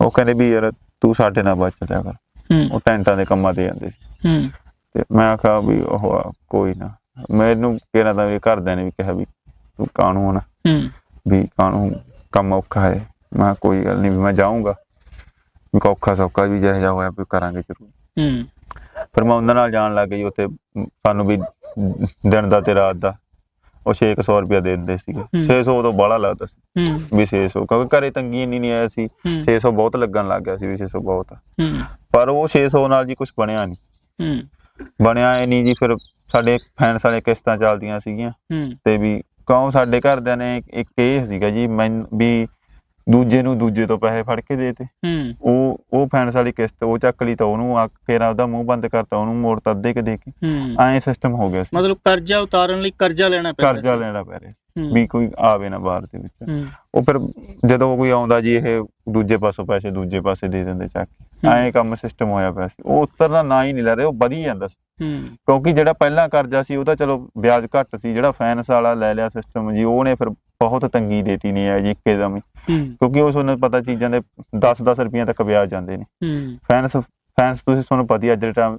ਉਹ ਕਹਿੰਦੇ ਵੀ ਯਾਰ ਤੂੰ ਸਾਡੇ ਨਾਲ ਬਚ ਲਿਆ ਕਰ। ਉਹ ਟੈਂਟਾਂ ਦੇ ਕੰਮਾਂ ਤੇ ਜਾਂਦੇ ਸੀ। ਹੂੰ। ਤੇ ਮੈਂ ਆਖਿਆ ਵੀ ਉਹ ਕੋਈ ਨਾ। ਮੈਨੂੰ ਕਿਹਨਾਂ ਦਾ ਵੀ ਘਰਦਿਆਂ ਨੇ ਵੀ ਕਿਹਾ ਵੀ ਤੂੰ ਕਾਨੂੰਨ ਹੂੰ। ਵੀ ਕਾਨੂੰਨ ਕੰਮ ਔਖਾ ਹੈ? ਮੈਂ ਕਿਹਾ ਕੋਈ ਗੱਲ ਨਹੀਂ ਵੀ ਮੈਂ ਜਾਊਂਗਾ। ਔਖਾ ਸੌਖਾ ਵੀ ਜਿਹੋ ਜਿਹਾ ਹੋਇਆ ਵੀ ਕਰਾਂਗੇ ਜ਼ਰੂਰ। ਹੂੰ। ਫਿਰ ਮੈਂ ਉਹਨਾਂ ਨਾਲ ਜਾਣ ਲੱਗ ਗਈ ਉੱਥੇ ਸਾਨੂੰ ਵੀ ਦਿਨ ਦਾ ਤੇ ਰਾਤ ਦਾ ਉਹ 600 ਰੁਪਇਆ ਦੇ ਦਿੰਦੇ ਸੀਗੇ। ਹੂੰ। 600 ਤੋਂ ਬਾਹਲਾ ਲੱਗਦਾ ਸੀ। ਵੀ 600 ਕਿਉਂਕਿ ਘਰੇ ਤੰਗੀ ਇੰਨੀ ਨਹੀਂ ਆਇਆ ਸੀ। ਹੂੰ। 600 ਬਹੁਤ ਲੱਗਣ ਲੱਗ ਗਿਆ ਸੀ ਵੀ 600 ਬਹੁਤ ਆ। ਪਰ ਉਹ 600 ਨਾਲ ਜੀ ਕੁਝ ਬਣਿਆ ਨਹੀਂ। ਬਣਿਆ ਇਹ ਨਹੀਂ ਜੀ ਫਿਰ ਸਾਡੇ ਫੈਨਸ ਵਾਲੇ ਕਿਸ਼ਤਾਂ ਚੱਲਦੀਆਂ ਸੀਗੀਆਂ। ਤੇ ਵੀ ਕਿਉਂ ਸਾਡੇ ਘਰਦਿਆਂ ਨੇ ਇੱਕ ਇਹ ਸੀਗਾ ਜੀ ਮੈਂ ਵੀ ਦੂਜੇ ਨੂੰ ਦੂਜੇ ਤੋਂ ਪੈਸੇ ਫੜ ਕੇ ਦੇਤੇ। ਹੂੰ। ਉਹ ਉਹ ਫੈਨਸ ਵਾਲੀ ਕਿਸ਼ਤ ਉਹ ਚੱਕ ਲਈ ਤਾਂ ਉਹਨੂੰ ਆ ਫੇਰ ਆਪਦਾ ਮੂੰਹ ਬੰਦ ਕਰਤਾ ਉਹਨੂੰ ਮੋੜ ਤਾਂ ਅੱਧੇ ਕੇ ਦੇ ਕੇ। ਹੂੰ। ਐਂ ਸਿਸਟਮ ਹੋ ਗਿਆ ਸੀ। ਮਤਲਬ ਕਰਜ਼ਾ ਉਤਾਰਨ ਲਈ ਕਰਜ਼ਾ ਲੈਣਾ ਪੈਂਦਾ ਕਰਜ਼ਾ। ਲੈਣਾ ਪੈ ਰਿਹਾ ਵੀ ਕੋਈ ਆਵੇ ਨਾ ਬਾਹਰ ਦੇ ਵਿੱਚ। ਉਹ ਫਿਰ ਜਦੋਂ ਕੋਈ ਆਉਂਦਾ ਜੀ ਇਹ ਦੂਜੇ ਪਾਸੋਂ ਪੈਸੇ ਦੂਜੇ ਪਾਸੇ ਦੇ ਦਿੰਦੇ ਚੱਕ। ਐਂ ਕੰਮ ਸਿਸਟਮ ਹੋਇਆ ਪਿਆ ਸੀ। ਉਹ ਉੱਤਰ ਦਾ ਨਾਂ ਹੀ ਨਹੀਂ ਲੈ ਰਹੇ ਉਹ ਵਧੀ ਜਾਂਦਾ ਸੀ। ਕਿਉਂਕਿ ਜਿਹੜਾ ਪਹਿਲਾਂ ਕਰਜ਼ਾ ਸੀ ਉਹਦਾ ਚਲੋ ਵਿਆਜ ਘੱਟ ਸੀ। ਜਿਹੜਾ ਫਾਈਨੈਂਸ ਵਾਲਾ ਲੈ ਲਿਆ ਸਿਸਟਮ ਜੀ ਉਹਨੇ ਫਿਰ ਬਹੁਤ ਤੰਗੀ ਦੇਤੀ ਨਹੀਂ ਹੈ ਜੀ ਹੂੰ। ਕਿਉਂਕਿ ਉਸ ਨੂੰ ਪਤਾ ਚੀਜ਼ਾਂ ਦੇ 10-10 ਰੁਪਈਆ ਤੱਕ ਵਿਆਜ ਜਾਂਦੇ ਨੇ। ਹੂੰ। ਫਾਈਨੈਂਸ ਫਾਈਨੈਂਸ ਤੁਸੀਂ ਤੁਹਾਨੂੰ ਪਤਾ ਹੀ ਅੱਜ ਦੇ ਟਾਈਮ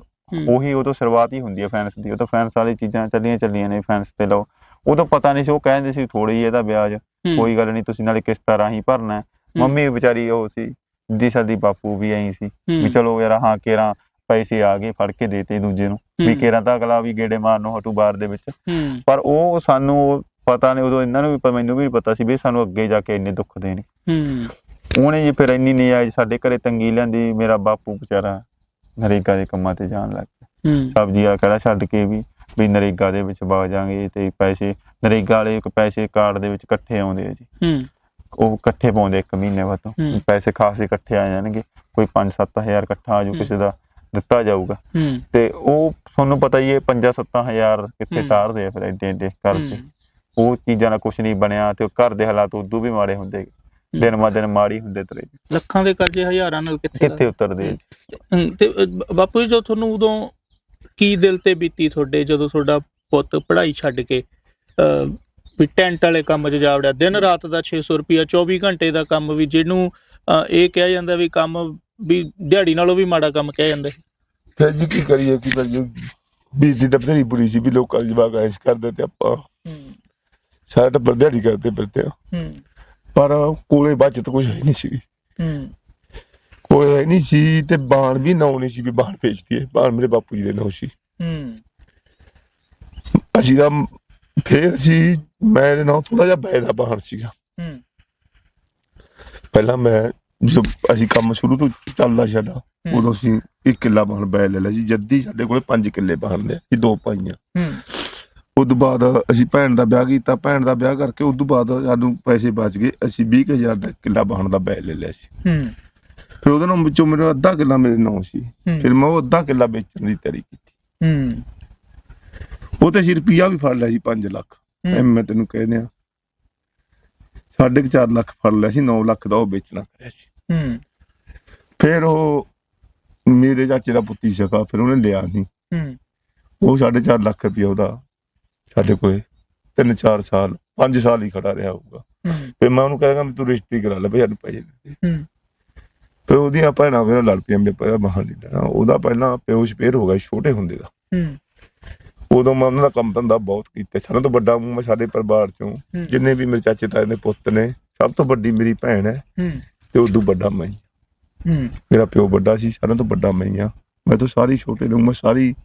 ਉਹੀ ਉਦੋਂ ਸ਼ੁਰੂਆਤ ਹੀ ਹੁੰਦੀ ਹੈ ਫਾਈਨੈਂਸ ਦੀ। ਉਹ ਤਾਂ ਫਾਈਨੈਂਸ ਵਾਲੀ ਚੀਜ਼ਾਂ ਚੱਲੀਆਂ ਚੱਲੀਆਂ ਨੇ ਫਾਈਨੈਂਸ ਤੇ ਲਓ। ਉਦੋਂ ਪਤਾ ਨਹੀਂ ਸੀ ਉਹ ਕਹਿੰਦੇ ਸੀ ਥੋੜੀ ਜਿਹੀ ਇਹਦਾ ਵਿਆਜ। ਕੋਈ ਗੱਲ ਨਹੀਂ ਤੁਸੀਂ ਨਾਲੇ ਕਿਸ਼ਤਾਂ ਰਾਹੀਂ ਭਰਨਾ। ਹੈ। ਮੰਮੀ ਵਿਚਾਰੀ ਉਹ ਸੀ ਦੀ ਸਾਡੀ ਬਾਪੂ ਵੀ ਐਂ ਸੀ ਵੀ ਚਲੋ ਯਾਰ ਹਾਂ ਕੇਰਾਂ ਪੈਸੇ ਆ ਗਏ ਫੜ ਕੇ ਦੇਤੇ ਦੂਜੇ ਨੂੰ। ਵੀ ਕੇਰਾਂ ਤਾਂ ਅਗਲਾ ਵੀ ਗੇੜੇ ਮਾਰਨੋਂ ਹਟੂ ਬਾਹਰ ਦੇ ਵਿੱਚ। ਹੂੰ। ਪਰ ਉਹ ਸਾਨੂੰ ਉਹ ਪਤਾ ਨਹੀਂ ਉਦੋਂ ਇਹਨਾਂ ਨੂੰ ਵੀ ਮੈਨੂੰ ਵੀ ਪਤਾ ਸੀ ਵੀ ਸਾਨੂੰ ਅੱਗੇ ਜਾ ਕੇ ਇੰਨੇ ਦੁੱਖ ਦੇਣੇ। ਹੂੰ। ਉਹਨੇ ਜੀ ਫਿਰ ਇੰਨੀ ਨਜਾਇਜ਼ ਸਾਡੇ ਘਰੇ ਤੰਗੀ ਲੈਂਦੀ ਮੇਰਾ ਬਾਪੂ ਵਿਚਾਰਾ ਨਰੇਗਾ ਦੇ ਕੰਮਾਂ ਤੇ ਜਾਣ ਲੱਗ ਗਿਆ ਹੂੰ। ਸਬਜ਼ੀਆਂ ਕਿਹੜਾ ਛੱਡ ਕੇ ਵੀ ਵੀ ਨਰੇਗਾ ਦੇ ਵਿੱਚ ਵਗ ਜਾਾਂਗੇ ਤੇ ਪੈਸੇ ਨਰੇਗਾ ਵਾਲੇ ਇੱਕ ਪੈਸੇ ਕਾਰਡ ਦੇ ਵਿੱਚ ਇਕੱਠੇ ਆਉਂਦੇ ਆ ਜੀ। ਹੂੰ। ਉਹ ਇਕੱਠੇ ਪਾਉਂਦੇ ਇੱਕ ਮਹੀਨੇ ਬਾਅਦ ਤੋਂ। ਪੈਸੇ ਖਾਸੇ ਇਕੱਠੇ ਆ ਜਾਣਗੇ ਕੋਈ 5-7000 ਇਕੱਠਾ ਆ ਜੂ। ਕਿਸੇ ਦਾ ਦਿੱਤਾ ਜਾਊਗਾ। ਹੂੰ। ਤੇ ਉਹ ਤੁਹਾਨੂੰ ਪਤਾ ਹੀ ਹੈ 5-7000 ਕਿੱਥੇ। ਤਾਰਦੇ ਆ ਫਿਰ ਐਡੇ ਐਡੇ ਚ। ਉਹ ਚੀਜ਼ਾਂ ਦਾ ਕੁਝ ਨਹੀਂ ਬਣਿਆ ਤੇ ਉਹ ਘਰ ਦੇ ਹਾਲਾਤ ਉਦੋਂ ਵੀ ਮਾੜੇ ਹੁੰਦੇ ਦਿਨ ਮਾ ਦਿਨ ਮਾੜੀ ਹੁੰਦੇ ਤਰੇ ਲੱਖਾਂ ਦੇ ਕਰਜ਼ੇ ਹਜ਼ਾਰਾਂ ਨਾਲ ਕਿੱਥੇ ਕਿੱਥੇ ਉਤਰਦੇ ਤੇ ਬਾਪੂ ਜੀ ਜੋ ਤੁਹਾਨੂੰ ਉਦੋਂ ਕੀ ਦਿਲ ਤੇ ਬੀਤੀ ਤੁਹਾਡੇ ਜਦੋਂ ਤੁਹਾਡਾ ਪੁੱਤ ਪੜ੍ਹਾਈ ਛੱਡ ਕੇ ਅ, ਵੀ ਟੈਂਟ ਵਾਲੇ ਕੰਮ 'ਚ ਜਾ ਵੜਿਆ ਦਿਨ ਰਾਤ ਦਾ 600 ਰੁਪਿਆ 24 ਘੰਟੇ ਦਾ ਕੰਮ ਵੀ ਜਿਹਨੂੰ ਇਹ ਕਿਹਾ ਜਾਂਦਾ ਵੀ ਕੰਮ ਵੀ ਦਿਹਾੜੀ ਨਾਲੋਂ ਵੀ ਮਾੜਾ ਕੰਮ ਕਿਹਾ ਜਾਂਦਾ। ਫਿਰ ਜੀ ਕੀ ਕਰੀਏ ਕੀ ਕਰੀਏ? ਬੀਜੀ ਤਾਂ ਬਥੇਰੀ ਬੁਰੀ ਸੀ ਵੀ ਲੋਕਾਂ ਦੇ ਜਵਾਕ ਐਸ਼ ਕਰਦੇ ਤੇ ਆਪਾਂ ਸਾਰਾ ਟੱਬਰ ਦਿਹਾੜੀ ਕਰਦੇ ਫਿਰਦੇ ਆ। ਹੂੰ। ਪਰ ਕੋਲੇ ਬਚਤ ਕੁਝ ਹੈ ਨਹੀਂ ਸੀ ਹੂੰ। ਕੋਈ ਹੈ ਨਹੀਂ ਸੀ ਤੇ ਬਾਣ ਵੀ ਨਾਉ ਨਹੀਂ ਸੀ ਵੀ ਬਾਣ ਵੇਚਦੀ ਹੈ। ਬਾਣ ਮੇਰੇ ਬਾਪੂ ਜੀ ਦੇ ਨਾਉ ਸੀ। ਹੂੰ। ਅਸੀਂ ਤਾਂ ਫੇਰ ਸੀ ਮੈਂ ਦੇ ਨਾਉ ਥੋੜਾ ਜਿਹਾ ਬੈਦਾ ਬਾਣ ਸੀਗਾ। ਹੂੰ। ਪਹਿਲਾਂ ਮੈਂ ਜਦੋਂ ਅਸੀਂ ਕੰਮ ਸ਼ੁਰੂ ਤੋਂ ਚੱਲਦਾ ਸਾਡਾ। ਉਦੋਂ ਅਸੀਂ ਇੱਕ ਕਿੱਲਾ ਬਾਣ ਬੈ ਲੈ ਲਿਆ ਸੀ। ਜੱਦੀ ਸਾਡੇ ਕੋਲੇ 5 ਕਿੱਲੇ ਬਾਣ ਦੇ ਸੀ ਦੋ ਪਾਈਆਂ। ਹੂੰ। ਤੋਂ ਬਾਅਦ ਅਸੀਂ ਭੈਣ ਦਾ ਵਿਆਹ ਕੀਤਾ ਭੈਣ ਦਾ ਵਿਆਹ ਕਰਕੇ ਤੋਂ ਬਾਅਦ ਸਾਨੂੰ ਪੈਸੇ ਬਚ ਗਏ ਅਸੀਂ 20000 ਦਾ ਕਿੱਲਾ ਬਾਣ ਦਾ ਬੈ ਲੈ ਲਿਆ ਸੀ। ਹੂੰ। ਫਿਰ ਉਹਦੇ ਨਾਲ ਵਿੱਚੋਂ ਮੇਰਾ ਅੱਧਾ ਕਿੱਲਾ ਮੇਰੇ ਨਾਂ ਸੀ। ਫਿਰ ਮੈਂ ਉਹ ਅੱਧਾ ਕਿੱਲਾ ਵੇਚਣ ਦੀ ਤਿਆਰੀ ਕੀਤੀ। ਹੂੰ। ਉਹ ਤੇ ਅਸੀਂ ਰੁਪਈਆ ਵੀ ਫੜ ਲਿਆ ਸੀ 5 ਲੱਖ। ਮੈਂ ਤੈਨੂੰ ਕਹਿ ਦਿਆਂ। ਸਾਢੇ ਕੁ ਚਾਰ ਲੱਖ ਫੜ ਲਿਆ ਸੀ 9 ਲੱਖ ਦਾ ਉਹ ਵੇਚਣਾ ਕਰਿਆ ਸੀ। ਹੂੰ। ਫਿਰ ਉਹ ਮੇਰੇ ਚਾਚੇ ਦਾ ਪੁੱਤੀ ਸਕਾ ਫਿਰ ਉਹਨੇ ਲਿਆ ਨਹੀਂ ਹੂੰ। ਉਹ ਸਾਢੇ ਚਾਰ ਲੱਖ ਰੁਪਈਆ ਉਹਦਾ ਸਾਡੇ ਕੋਲੇ ਤਿੰਨ ਚਾਰ ਸਾਲ 5 ਸਾਲ ਹੀ ਖੜਾ ਰਿਹਾ ਹੋਊਗਾ। ਫਿਰ ਮੈਂ ਉਹਨੂੰ ਕਹਾਂਗਾ ਵੀ ਤੂੰ ਰਿਸ਼ਤੇ ਕਰਾ ਲੈ ਭਈ ਸਾਨੂੰ ਪੈਸੇ ਦੇ ਫਿਰ ਉਹਦੀਆਂ ਭੈਣਾਂ ਫਿਰ ਲੜ ਪਈਆਂ ਵੀ ਪਹਿਲਾਂ ਮਹਾਂ ਨਹੀਂ ਲੈਣਾ। ਉਹਦਾ ਪਹਿਲਾਂ ਪਿਓ ਸਪੇਰ ਹੋ ਗਿਆ ਛੋਟੇ ਹੁੰਦੇ ਦਾ। ਹੂੰ। ਉਦੋਂ ਮੈਂ ਉਹਨਾਂ ਦਾ ਕੰਮ ਧੰਦਾ ਬਹੁਤ ਕੀਤਾ। ਸਾਰਿਆਂ ਤੋਂ ਵੱਡਾ ਮੂੰਹ ਮੈਂ ਸਾਡੇ ਪਰਿਵਾਰ ਚੋਂ। ਜਿੰਨੇ ਵੀ ਮੇਰੇ ਚਾਚੇ ਤਾਏ ਦੇ ਪੁੱਤ ਨੇ ਸਭ ਤੋਂ ਵੱਡੀ ਮੇਰੀ ਭੈਣ ਹੈ। ਹੂੰ। ਤੇ ਉਦੋਂ ਵੱਡਾ ਮੈਂ ਮੇਰਾ ਪਿਓ ਵੱਡਾ ਸੀ ਸਾਰਿਆਂ ਤੋਂ ਵੱਡਾ ਮੈਂ ਆ ਮੈਂ ਤਾਂ ਸਾਰੀ ਛੋਟੇ ਨੂੰ ਮੈਂ ਸਾਰੀ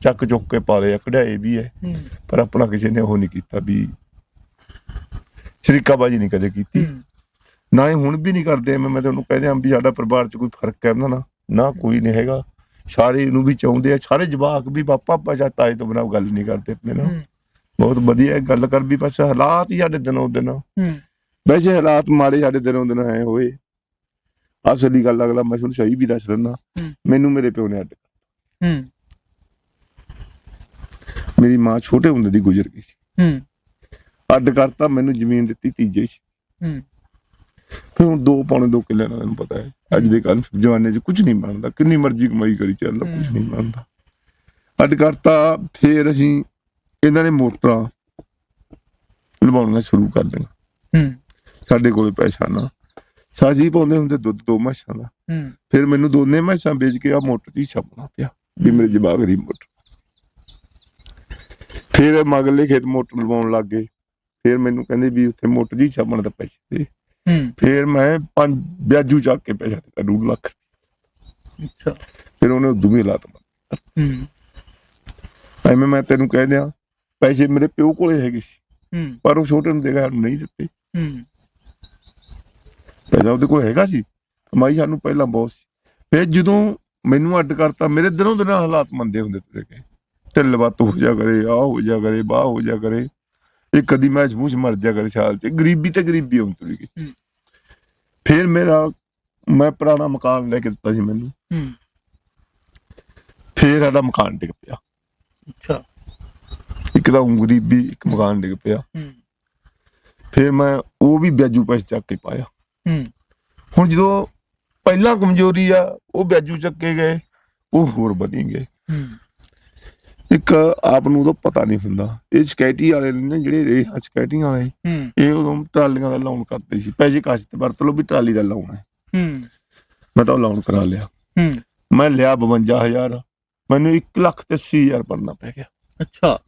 ਚੱਕ ਚੁੱਕ ਕੇ ਪਾਲੇ ਆ ਕਢਾਏ ਵੀ ਹੈ। ਪਰ ਆਪਣਾ ਕਿਸੇ ਨੇ ਉਹ ਨਹੀਂ ਕੀਤਾ ਵੀ ਸ਼ਰੀਕਾਬਾਜੀ ਨਹੀਂ ਕਦੇ ਕੀਤੀ। ਨਾ ਹੀ ਹੁਣ ਵੀ ਨਹੀਂ ਕਰਦੇ ਮੈਂ ਮੈਂ ਤੁਹਾਨੂੰ ਕਹਿੰਦੇ ਆਂ ਵੀ ਸਾਡਾ ਪਰਿਵਾਰ 'ਚ ਕੋਈ ਫ਼ਰਕ ਹੈ ਉਹਨਾਂ ਨਾਲ ਨਾ ਕੋਈ ਨਹੀਂ ਹੈਗਾ। ਸਾਰੇ ਨੂੰ ਵੀ ਚਾਹੁੰਦੇ ਆ ਸਾਰੇ ਜਵਾਕ ਵੀ ਪਾਪਾ ਪਾਚਾ ਤਾਏ ਤੋਂ ਬਿਨਾਂ ਗੱਲ ਨਹੀਂ ਕਰਦੇ ਆਪਣੇ ਨਾਲ। ਬਹੁਤ ਵਧੀਆ ਗੱਲ ਕਰ ਵੀ ਬਸ ਹਾਲਾਤ ਹੀ ਸਾਡੇ ਦਿਨੋਂ ਦਿਨ। ਹੂੰ। ਵੈਸੇ ਹਾਲਾਤ ਮਾੜੇ ਸਾਡੇ ਦਿਨੋਂ ਦਿਨ ਐ ਹੋਏ। ਅਸਲੀ ਗੱਲ ਅਗਲਾ ਮੈਂ ਤੁਹਾਨੂੰ ਸਹੀ ਵੀ ਦੱਸ ਦਿੰਦਾ। ਮੈਨੂੰ ਮੇਰੇ ਪਿਓ ਨੇ ਅੱਡ ਹੂੰ। ਮੇਰੀ ਮਾਂ ਛੋਟੇ ਹੁੰਦੇ ਦੀ ਗੁਜ਼ਰ ਗਈ ਸੀ। ਹੂੰ। ਅੱਡ ਕਰਤਾ ਮੈਨੂੰ ਜ਼ਮੀਨ ਦਿੱਤੀ ਤੀਜੇ ਚ। ਹੂੰ। ਫਿਰ ਹੁਣ ਦੋ ਪੌਣੇ ਦੋ ਕਿੱਲੇ ਨਾਲ ਮੈਨੂੰ ਪਤਾ ਹੈ। ਅੱਜ ਦੇ ਕੱਲ ਜਵਾਨੇ 'ਚ ਕੁਝ ਨਹੀਂ ਬਣਦਾ। ਕਿੰਨੀ ਮਰਜ਼ੀ ਕਮਾਈ ਕਰੀ ਚੱਲ ਕੁਝ ਨਹੀਂ ਬਣਦਾ। ਅੱਡ ਕਰਤਾ ਫੇਰ ਅਸੀਂ ਇਹਨਾਂ ਨੇ ਮੋਟਰਾਂ ਲਵਾਉਣੀਆਂ ਸ਼ੁਰੂ ਕਰ ਦਿੱਤੀਆਂ ਹੂੰ। ਸਾਡੇ ਕੋਲੇ ਪੈਸਾ ਨਾ। ਸਾਜੀ ਪਾਉਂਦੇ ਹੁੰਦੇ ਦੁੱਧ ਦੋ ਮੈਸਾਂ ਦਾ। ਹੂੰ। ਫਿਰ ਮੈਨੂੰ ਦੋਨੇ ਮੈਸਾਂ ਵੇਚ ਕੇ ਆ ਮੋਟਰ ਦੀ ਛਾਪਣਾ ਪਿਆ। ਵੀ ਮੇਰੇ ਜਵਾਗ ਦੀ ਮੋਟਰ। ਫਿਰ ਮਗਲੇ ਖੇਤ ਮੋਟਰ ਲਵਾਉਣ ਲੱਗ ਗਏ। ਫਿਰ ਮੈਨੂੰ ਕਹਿੰਦੇ ਵੀ ਉੱਥੇ ਮੋਟਰ ਦੀ ਛਾਪਣ ਦਾ ਪੈਸੇ ਦੇ। ਹੂੰ। ਫਿਰ ਮੈਂ ਪੰਜ ਵਿਆਜੂ ਚੱਕ ਕੇ ਪੈਸਾ ਦਿੱਤਾ ਡੂਢ ਲੱਖ ਅੱਛਾ। ਫਿਰ ਉਹਨੇ ਵੀ ਲਾਤ ਹੂੰ। ਐਵੇਂ ਮੈਂ ਤੈਨੂੰ ਕਹਿ ਦਿਆਂ ਪੈਸੇ ਮੇਰੇ ਪਿਓ ਕੋਲੇ ਹੈਗੇ ਸੀ। ਹੂੰ। ਪਰ ਉਹ ਛੋਟੇ ਨੂੰ ਦੇਗਾ ਨਹੀਂ ਦਿੱਤੇ। ਹੂੰ। ਪਹਿਲਾਂ ਉਹਦੇ ਕੋਲ ਹੈਗਾ ਸੀ ਕਮਾਈ ਸਾਨੂੰ ਪਹਿਲਾਂ ਬਹੁਤ ਸੀ। ਫਿਰ ਜਦੋਂ ਮੈਨੂੰ ਅੱਡ ਕਰਤਾ ਮੇਰੇ ਦਿਨੋਂ ਦਿਨ ਹਾਲਾਤ ਮੰਦੇ ਹੁੰਦੇ ਤੁਰੇ ਗਏ। ਢਿੱਲ ਵੱਤ ਹੋ ਜਾ ਕਰੇ ਆ ਹੋ ਜਾ ਕਰੇ ਬਾਹ ਹੋ ਜਾ ਕਰੇ। ਇਹ ਕਦੀ ਮੈਚ ਮੂੰਹ 'ਚ ਮਰ ਜਾ ਕਰੇ ਸਾਲ 'ਚ। ਗਰੀਬੀ ਤੇ ਗਰੀਬੀ ਹੁੰਦੀ ਤੁਰੀ ਗਈ। ਫਿਰ ਮੇਰਾ ਮੈਂ ਪੁਰਾਣਾ ਮਕਾਨ ਲੈ ਕੇ ਦਿੱਤਾ ਸੀ ਮੈਨੂੰ। ਫਿਰ ਸਾਡਾ ਮਕਾਨ ਡਿੱਗ ਪਿਆ। ਅੱਛਾ। ਇੱਕ ਤਾਂ ਗਰੀਬੀ ਇੱਕ ਮਕਾਨ ਡਿੱਗ ਪਿਆ। ਫਿਰ ਮੈਂ ਉਹ ਵੀ ਵਿਆਜੂ ਪੈਸੇ ਚੱਕ ਕੇ ਪਾਇਆ। ਹੁਣ ਜਦੋਂ ਪਹਿਲਾਂ ਕਮਜ਼ੋਰੀ ਆ ਉਹ ਵਿਆਜੂ ਚੱਕੇ ਗਏ ਉਹ ਹੋਰ ਵਧੀ ਗਏ ਇੱਕ ਆਪ ਨੂੰ ਉਦੋਂ ਪਤਾ ਨਹੀਂ ਹੁੰਦਾ। ਇਹ ਸਕੈਟੀ ਵਾਲੇ ਨੇ ਜਿਹੜੇ ਰੇਹਾਂ ਸਕੈਟੀਆਂ ਵਾਲੇ ਇਹ ਉਦੋਂ ਟਰਾਲੀਆਂ ਦਾ ਲਾਉਣ ਕਰਦੇ ਸੀ। ਪੈਸੇ ਕਾਸ਼ ਤੇ ਵਰਤ ਲਓ ਵੀ ਟਰਾਲੀ ਦਾ ਲਾਉਣਾ ਹੈ। ਮੈਂ ਤਾਂ ਲਾਉਣ ਕਰਾ ਲਿਆ। ਹੂੰ। ਮੈਂ ਲਿਆ 52000 ਮੈਨੂੰ 1 ਲੱਖ ਤੇ 80000 ਭਰਨਾ ਪੈ ਗਿਆ। ਅੱਛਾ।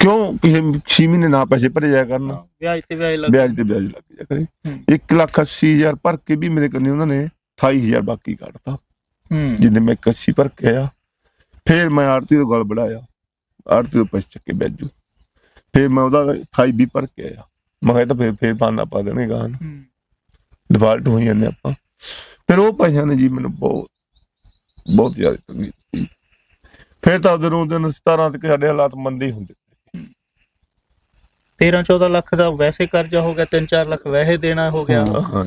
ਕਿਉਂ? ਕਿਸੇ 6 ਮਹੀਨੇ ਨਾ ਪੈਸੇ ਭਰੇ ਜਾਇਆ ਕਰਨ। ਵਿਆਜ ਤੇ ਵਿਆਜ ਲੱਗ ਵਿਆਜ ਤੇ ਵਿਆਜ ਲੱਗ ਜਾ ਕਰੇ। ਹੂੰ। 1 ਲੱਖ 80000 ਭਰ ਕੇ ਵੀ ਮੇਰੇ ਕੋਲ ਉਹਨਾਂ ਨੇ 28000 ਬਾਕੀ ਕੱਢਤਾ। ਹੂੰ। ਜਿੰਨੇ ਮੈਂ 81 ਭਰ ਕੇ ਆਇਆ ਫਿਰ ਮੈਂ ਆਰਤੀ ਤੋਂ ਗਲ ਬੜਾਇਆ। ਆਰਤੀ ਤੋਂ ਪੈਸੇ ਚੱਕੇ ਬੈਜੂ। ਫਿਰ ਮੈਂ ਉਹਦਾ 28 ਵੀ ਭਰ ਕੇ ਆਇਆ। ਮੈਂ ਕਿਹਾ ਇਹ ਤਾਂ ਫਿਰ ਫਿਰ ਪਾਣਾ ਪਾ ਦੇਣਗੇ ਗਾਨ ਹੂੰ। ਡਿਫਾਲਟ ਹੋਈ ਜਾਂਦੇ ਆਪਾਂ। ਫਿਰ ਉਹ ਪੈਸਿਆਂ ਨੇ ਜੀ ਮੈਨੂੰ ਬਹੁਤ ਬਹੁਤ ਜ਼ਿਆਦਾ ਤੰਗੀ ਦਿੱਤੀ। ਫਿਰ ਤਾਂ ਉਧਰੋਂ ਦਿਨ 17 ਤੱਕ ਸਾਡੇ ਹਾਲਾਤ ਮੰਦੇ ਹੀ ਹੁੰਦੇ 13 14 ਲੱਖ ਦਾ ਵੈਸੇ ਕਰਜ਼ਾ ਹੋ ਗਿਆ 3-4 ਲੱਖ ਵੈਸੇ ਦੇਣਾ ਹੋ ਗਿਆ। ਹਾਂ।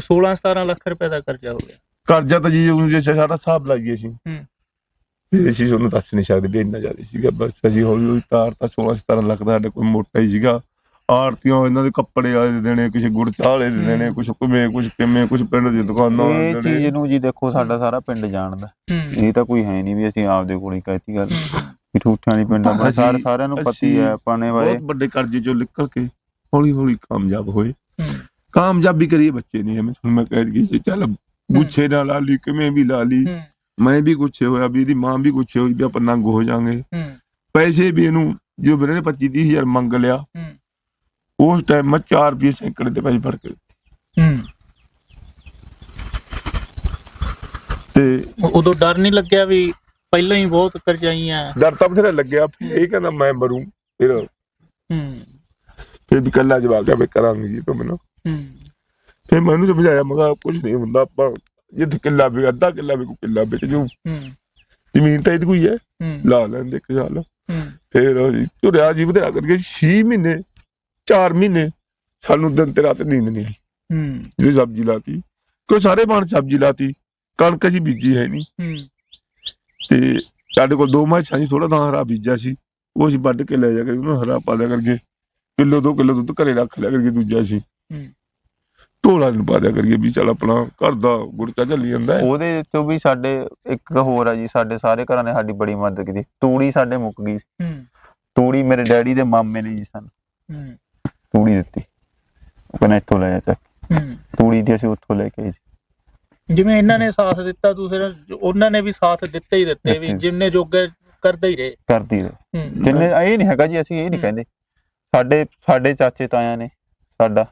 16 17 ਲੱਖ ਰੁਪਏ ਦਾ ਕਰਜ਼ਾ ਹੋ ਗਿਆ। ਕਰਜ਼ਾ ਤਾਂ ਜੀ ਉਹ ਜੇ ਸਾਰਾ ਹਿਸਾਬ ਲਾਈਏ ਸੀ ਹੂੰ। ਤੇ ਅਸੀਂ ਉਹਨੂੰ ਦੱਸ ਨਹੀਂ ਸਕਦੇ ਵੀ ਇੰਨਾ ਜ਼ਿਆਦਾ ਸੀਗਾ। ਬਸ ਅਸੀਂ ਹੌਲੀ ਹੌਲੀ ਤਾਰ ਤਾਂ 16 17 ਲੱਖ ਦਾ ਸਾਡੇ ਕੋਈ ਮੋਟਾ ਹੀ ਸੀਗਾ। ਆਰਤੀਆਂ ਇਹਨਾਂ ਦੇ ਕੱਪੜੇ ਵਾਲੇ ਦੇ ਦੇਣੇ ਕੁਝ ਗੁੜ ਚਾਹ ਵਾਲੇ ਦੇ ਦੇਣੇ ਕੁਝ ਕਿਵੇਂ ਕੁਝ ਕਿਵੇਂ ਕੁਝ ਪਿੰਡ ਦੀ ਦੁਕਾਨਾਂ ਵਾਲੇ ਇਹ ਦੇ ਚੀਜ਼ ਨੂੰ ਜੀ ਦੇਖੋ ਸਾਡਾ ਸਾਰਾ ਪਿੰਡ ਜਾਣਦਾ। ਇਹ ਤਾਂ ਕੋਈ ਹੈ ਨਹੀਂ ਵੀ ਅਸੀਂ ਆਪਦੇ ਕੋਲ ਹੀ ਕਹਿਤੀ ਗੱਲ। ਵੀ ਠੂਠਿਆਂ ਦੀ ਪਿੰਡ ਅਸੀਂ- ਸਾਰੇ ਸਾਰਿਆਂ ਨੂੰ ਪਤੀ ਹੈ ਆਪਾਂ ਨੇ ਬਾਰੇ। ਬਹੁਤ ਵੱਡੇ ਕਰਜ਼ੇ ਚੋਂ ਨਿਕਲ ਕੇ ਹੌਲੀ ਹੌਲੀ ਕਾਮਯਾਬ ਹੋਏ। ਕਾਮਯਾਬੀ ਕਰੀਏ ਬੱਚੇ ਨਹੀਂ ਐਵੇਂ ਤੁਹਾਨੂੰ ਮੈਂ ਕਹਿ ਦਈ ਚੱਲ ਗੁੱਛੇ ਨਾਲ ਲਾ ਲਈ ਕਿਵੇਂ ਵੀ ਲਾ ਲਈ। ਮੈਂ ਵੀ ਗੁੱਛੇ ਹੋਇਆ ਵੀ ਇਹਦੀ ਮਾਂ ਵੀ ਗੁੱਛੇ ਹੋਈ ਵੀ ਆਪਾਂ ਨੰਗ ਹੋ ਜਾਾਂਗੇ। ਪੈਸੇ ਵੀ ਇਹਨੂੰ ਜੋ ਮੇਰੇ ਨੇ 25 30 ਹਜ਼ਾਰ ਮੰਗ ਲਿਆ। ਉਸ ਟਾਈਮ ਮੈਂ 4 ਰੁਪਏ ਸੈਂਕੜੇ ਤੇ ਪੈਸੇ ਫੜ ਕੇ ਦਿੱਤੇ। ਤੇ ਉਦੋਂ ਡਰ ਨਹੀਂ ਲੱਗਿਆ ਵੀ ਪਹਿਲਾਂ ਹੀ ਬਹੁਤ ਕਰਜ਼ਾਈਆਂ? ਡਰ ਤਾਂ ਬਥੇਰਾ ਲੱਗਿਆ ਫਿਰ ਇਹ ਕਹਿੰਦਾ ਮੈਂ ਮਰੂੰ ਫਿਰ ਹੂੰ। ਫਿਰ ਵੀ ਕੱਲਾ ਜਵਾਬ ਆ ਮੈਂ ਕਰਾਂਗੀ ਜੀ ਤੂੰ ਮੈਨੂੰ। ਹੂੰ। ਫਿਰ ਮੈਨੂੰ ਸਮਝਾਇਆ ਮੈਂ ਕਿਹਾ ਕੁਝ ਨਹੀਂ ਹੁੰਦਾ ਆਪਾਂ ਜਿੱਥੇ ਕਿੱਲਾ ਵੀ ਅੱਧਾ ਕਿੱਲਾ ਵੀ ਕੋਈ ਕਿੱਲਾ ਵਿਕ ਜੂ। ਜ਼ਮੀਨ ਤਾਂ ਇਹਦੀ ਕੋਈ ਹੈ। ਲਾ ਲੈਂਦੇ ਹੂੰ। ਫਿਰ ਤੁਰਿਆ ਜੀ ਬਥੇਰਾ ਕਰਕੇ 6 ਮਹੀਨੇ 4 ਮਹੀਨੇ ਸਾਨੂੰ ਦਿਨ ਤੇ ਰਾਤ ਨੀਂਦ ਨਹੀਂ ਆਈ। ਹੂੰ। ਜਿਹੜੀ ਸਬਜ਼ੀ ਲਾਤੀ ਕੋਈ ਸਾਰੇ ਬਾਣ ਸਬਜ਼ੀ ਲਾਤੀ ਕਣਕ ਅਸੀਂ ਬੀਜੀ ਹੈ ਨਹੀਂ। ਹੂੰ। ਤੇ ਸਾਡੇ ਕੋਲ ਦੋ ਮਾਝਾਂ ਸੀ ਥੋੜਾ ਤਾਂ ਹਰਾ ਬੀਜਿਆ ਸੀ ਉਹ ਅਸੀਂ ਵੱਢ ਕੇ ਲੈ ਜਾ ਕੇ ਉਹਨੂੰ ਹਰਾ ਪਾ ਦਿਆ ਕਰਕੇ ਕਿਲੋ ਦੋ ਕਿਲੋ ਦੁੱਧ ਘਰੇ ਰੱਖ ਲਿਆ ਕਰਕੇ ਦੂਜਾ ਸੀ। ਹੂੰ। ਢੋਲਾ ਨੂੰ ਪਾ ਦਿਆ ਕਰਕੇ ਵੀ ਚੱਲ ਆਪਣਾ ਘਰ ਦਾ ਗੁਰਚਾ ਚੱਲੀ ਜਾਂਦਾ ਹੈ। ਉਹਦੇ ਚੋਂ ਵੀ ਸਾਡੇ ਇੱਕ ਹੋਰ ਆ ਜੀ ਸਾਡੇ ਸਾਰੇ ਘਰਾਂ ਨੇ ਸਾਡੀ ਬੜੀ ਮਦਦ ਕੀਤੀ। ਤੂੜੀ ਸਾਡੇ ਮੁੱਕ ਗਈ ਸੀ। ਹੂੰ। ਤੂੜੀ ਮੇਰੇ ਡੈਡੀ ਦੇ ਮਾਮੇ ਨੇ ਜੀ ਸਾਨੂੰ। ਹੂੰ। ਤੂੜੀ ਦਿੱਤੀ। ਉਹ ਕਹਿੰਦਾ ਇੱਥੋਂ ਲੈ ਜਾ ਤੂੜੀ ਦੀ ਅਸੀਂ ਉੱਥੋਂ ਲੈ ਕੇ ਆਏ ਜੀ। ਜਿਵੇਂ ਇਹਨਾਂ ਨੇ ਸਾਥ ਦਿੱਤਾ ਦੂਸਰੇ ਉਹਨਾਂ ਨੇ ਵੀ ਸਾਥ ਦਿੱਤੇ ਹੀ ਦਿੱਤੇ ਵੀ। ਜਿੰਨੇ ਜੋਗੇ ਕਰਦੇ ਹੀ ਰਹੇ। ਕਰਦੀ ਰਹੇ। ਹੂੰ। ਜਿੰਨੇ ਇਹ ਨਹੀਂ ਹੈਗਾ ਜੀ ਅਸੀਂ ਇਹ ਨਹੀਂ। ਕਹਿੰਦੇ। ਸਾਡੇ ਸਾਡੇ ਚਾਚੇ ਤਾਇਆਂ ਨੇ ਸਾਡਾ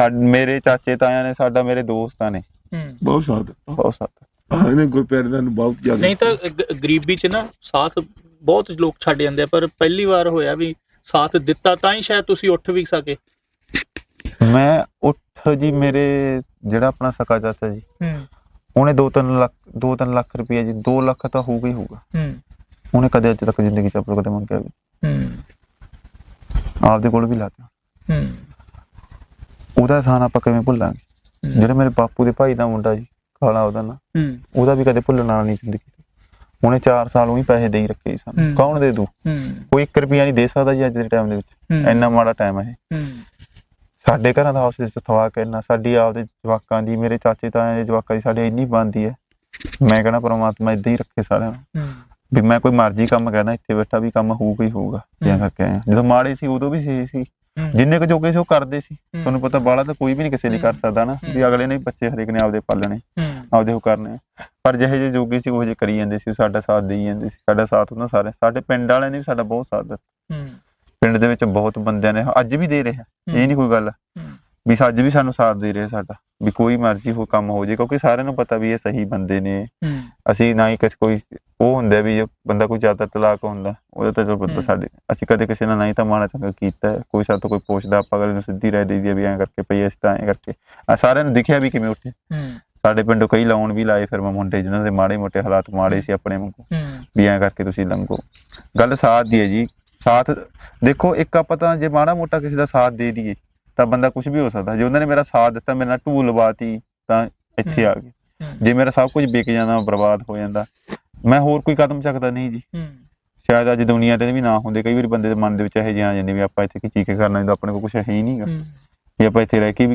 ਸਾਡ ਮੇਰੇ ਚਾਚੇ ਤਾਇਆਂ ਨੇ ਸਾਡਾ ਮੇਰੇ ਦੋਸਤਾਂ ਨੇ। ਹੂੰ। ਬਹੁਤ ਸਾਥ। ਦਿੱਤਾ ਬਹੁਤ ਸਾਥ। ਹਾਂ ਇਹਨੇ ਗੁਰਪਿਆਰੇ ਦਾ ਨੂੰ ਬਹੁਤ ਜ਼ਿਆਦਾ ਨਹੀਂ ਤਾਂ ਗ- ਗਰੀਬੀ ਚ ਨਾ ਸਾਥ ਬਹੁਤ ਲੋਕ ਛੱਡ ਜਾਂਦੇ ਆ ਪਰ ਪਹਿਲੀ ਵਾਰ ਹੋਇਆ ਵੀ ਸਾਥ ਦਿੱਤਾ ਤਾਂ ਹੀ ਸ਼ਾਇਦ ਤੁਸੀਂ ਉੱਠ ਵੀ ਸਕੇ। ਮੈਂ ਉੱਠ ਜੀ ਮੇਰੇ ਜਿਹੜਾ ਆਪਣਾ ਸਕਾ ਚਾਚਾ ਜੀ। ਹੂੰ। ਉਹਨੇ 2-3 ਲੱਖ 2-3 ਲੱਖ ਰੁਪਏ ਜੀ 2 ਲੱਖ ਤਾਂ ਹੋਊਗਾ ਹੀ ਹੋਊਗਾ। ਹੂੰ। ਉਹਨੇ ਕਦੇ ਅੱਜ ਤੱਕ ਜ਼ਿੰਦਗੀ ਚ ਆਪਣੇ ਕੋਲ ਕਦੇ ਮੰਗਿਆ ਵੀ। ਹੂੰ। ਆਪਦੇ ਕੋਲ ਵੀ ਲਾਤਾ। ਹੂੰ। ਉਹਦਾ ਇਹਸਾਨ ਆਪਾਂ ਕਿਵੇਂ ਭੁੱਲਾਂਗੇ? ਜਿਹੜਾ ਮੇਰੇ ਬਾਪੂ ਦੇ ਭਾਈ ਦਾ ਮੁੰਡਾ ਜੀ ਕਾਲਾ ਉਹਦਾ ਨਾਂ ਉਹਦਾ ਵੀ ਕਦੇ ਭੁੱਲਣ ਨਹੀਂ ਜ਼ਿੰਦਗੀ। ਉਹਨੇ 4 ਸਾਲ ਉਹੀ ਪੈਸੇ ਦੇ ਹੀ ਰੱਖੇ ਸੀ ਸਾਨੂੰ। ਕੌਣ ਦੇ ਦੂ? ਕੋਈ 1 ਰੁਪਿਆ ਨਹੀਂ ਦੇ ਸਕਦਾ ਜੀ ਅੱਜ ਦੇ ਟਾਈਮ ਦੇ ਵਿੱਚ। ਇੰਨਾ ਮਾੜਾ ਟਾਈਮ ਹੈ ਇਹ। ਸਾਡੇ ਘਰਾਂ ਦਾ ਆਪਸ ਵਿੱਚ ਥਵਾਕ ਇੰਨਾ ਸਾਡੀ ਆਪਦੇ ਜਵਾਕਾਂ ਦੀ ਮੇਰੇ ਚਾਚੇ ਤਾਇਆਂ ਦੇ ਜਵਾਕਾਂ ਦੀ ਸਾਡੇ ਇੰਨੀ ਬਣਦੀ ਹੈ। ਮੈਂ ਕਹਿੰਦਾ ਪ੍ਰਮਾਤਮਾ ਇਦਾਂ ਹੀ ਰੱਖੇ ਸਾਰਿਆਂ ਨੂੰ। ਵੀ ਮੈਂ ਕੋਈ ਮਰਜ਼ੀ ਕੰਮ ਕਰਨਾ ਇੱਥੇ ਬੈਠਾ ਵੀ ਕੰਮ ਹੋਊਗਾ ਹੀ ਹੋਊਗਾ। ਜਿਵੇਂ ਕਰਕੇ। ਜਦੋਂ ਮਾੜੇ ਸੀ ਉਦੋਂ ਵੀ ਸੀ ਹੂੰ। ਜਿੰਨੇ ਕੁ ਜੋਗੇ ਸੀ ਉਹ ਕਰਦੇ ਸੀ। ਤੁਹਾਨੂੰ ਪਤਾ ਬਾਲਾ ਤਾਂ ਕੋਈ ਵੀ ਨਹੀਂ ਕਿਸੇ ਲਈ ਕਰ ਸਕਦਾ ਨਾ ਵੀ ਅਗਲੇ ਨੇ ਬੱਚੇ ਹਰੇਕ ਨੇ ਆਪਦੇ ਪਾਲਣੇ ਆਪਦੇ ਉਹ ਕਰਨੇ। ਪਰ ਜਿਹੇ ਜਿਹੇ ਜੋਗੇ ਸੀ ਉਹ ਜਿਹੇ ਕਰੀ ਜਾਂਦੇ ਸੀ ਸਾਡਾ ਸਾਥ ਦੇਈ ਜਾਂਦੇ ਸੀ ਸਾਡਾ ਸਾਥ ਉਹਨਾਂ ਸਾਰੇ ਸਾਡੇ ਪਿੰਡ ਵਾਲਿਆਂ ਨੇ ਵੀ ਸਾਡਾ ਬਹੁਤ ਸਾਥ ਦਿੱਤਾ। ਪਿੰਡ ਦੇ ਵਿੱਚ ਬਹੁਤ ਬੰਦਿਆਂ ਨੇ ਅੱਜ ਵੀ ਦੇ ਰਿਹਾ ਇਹ ਨਹੀਂ ਕੋਈ ਗੱਲ। ਵੀ ਅੱਜ ਵੀ ਸਾਨੂੰ ਸਾਥ ਦੇ ਰਿਹਾ ਸਾਡਾ ਵੀ ਕੋਈ ਮਰਜ਼ੀ ਹੋ ਕੰਮ ਹੋ ਜੇ ਕਿਉਂਕਿ ਸਾਰਿਆਂ ਨੂੰ ਪਤਾ ਵੀ ਇਹ ਸਹੀ ਬੰਦੇ ਨੇ। ਅਸੀਂ ਨਾ ਹੀ ਕਿਸੇ ਕੋਈ ਉਹ ਹੁੰਦਾ ਵੀ ਜੇ ਬੰਦਾ ਕੋਈ ਜ਼ਿਆਦਾ ਤਲਾਕ ਹੁੰਦਾ ਉਹਦਾ ਤਾਂ ਚਲੋ ਬੰਦਾ ਹੂੰ। ਸਾਡੇ ਅਸੀਂ ਕਦੇ ਕਿਸੇ ਨਾਲ ਨਹੀਂ ਤਾਂ ਮਾੜਾ ਚੰਗਾ ਕੀਤਾ। ਕੋਈ ਸਾਡੇ ਤੋਂ ਕੋਈ ਪੁੱਛਦਾ ਆਪਾਂ ਅਗਲੇ ਨੂੰ ਸਿੱਧੀ ਰਹਿ ਦੇਈਦੀ ਆ ਵੀ ਐਂ ਕਰਕੇ ਪਈ ਇਸ ਤਾਂ ਐਂ ਕਰਕੇ। ਆ ਸਾਰਿਆਂ ਨੂੰ ਦਿਖਿਆ ਵੀ ਕਿਵੇਂ ਉੱਠੇ। ਸਾਡੇ ਪਿੰਡੋਂ ਕਈ ਲਾਉਣ ਵੀ ਲਾਏ ਫਿਰ ਮੈਂ ਮੁੰਡੇ ਜਿਨ੍ਹਾਂ ਦੇ ਮਾੜੇ ਮੋਟੇ ਹਾਲਾਤ ਮਾੜੇ ਸੀ ਆਪਣੇ ਵਾਂਗੂ। ਵੀ ਐਂ ਕਰਕੇ ਤੁਸੀਂ ਲੰਘੋ। ਗੱਲ ਸਾਥ ਦੀ ਹੈ ਜੀ। ਸਾਥ ਦੇਖੋ ਇੱਕ ਆਪਾਂ ਤਾਂ ਜੇ ਮਾੜਾ ਮੋਟਾ ਕਿਸੇ ਦਾ ਸਾਥ ਦੇ ਦਈਏ ਤਾਂ ਬੰਦਾ ਕੁਝ ਵੀ ਹੋ ਸਕਦਾ। ਜੇ ਉਹਨਾਂ ਨੇ ਮੇਰਾ ਸਾਥ ਦਿੱਤਾ ਮੇਰੇ ਨਾਲ ਢੂਲ ਲਵਾਤੀ ਤਾਂ ਇੱਥੇ ਆ ਗਏ। ਜੇ ਮੇਰਾ ਸਭ ਕੁਝ ਵਿਕ ਜਾਂਦਾ ਬਰਬਾਦ ਹੋ ਜਾਂਦਾ। ਮੈਂ ਹੋਰ ਕੋਈ ਕਦਮ ਚੱਕਦਾ ਨਹੀਂ ਜੀ। ਸ਼ਾਇਦ ਅੱਜ ਦੁਨੀਆ ਤੇ ਵੀ ਨਾ ਹੁੰਦੇ। ਕਈ ਵਾਰੀ ਬੰਦੇ ਦੇ ਮਨ ਦੇ ਵਿੱਚ ਇਹੋ ਜਿਹੇ ਆ ਜਾਂਦੇ ਵੀ ਆਪਾਂ ਇੱਥੇ ਕੀ ਚੀਕੇ ਕਰਨਾ ਜਦੋਂ ਆਪਣੇ ਕੋਲ ਕੁਝ ਹੈ ਹੀ ਨਹੀਂਗਾ। ਵੀ ਆਪਾਂ ਇੱਥੇ ਰਹਿ ਕੇ ਵੀ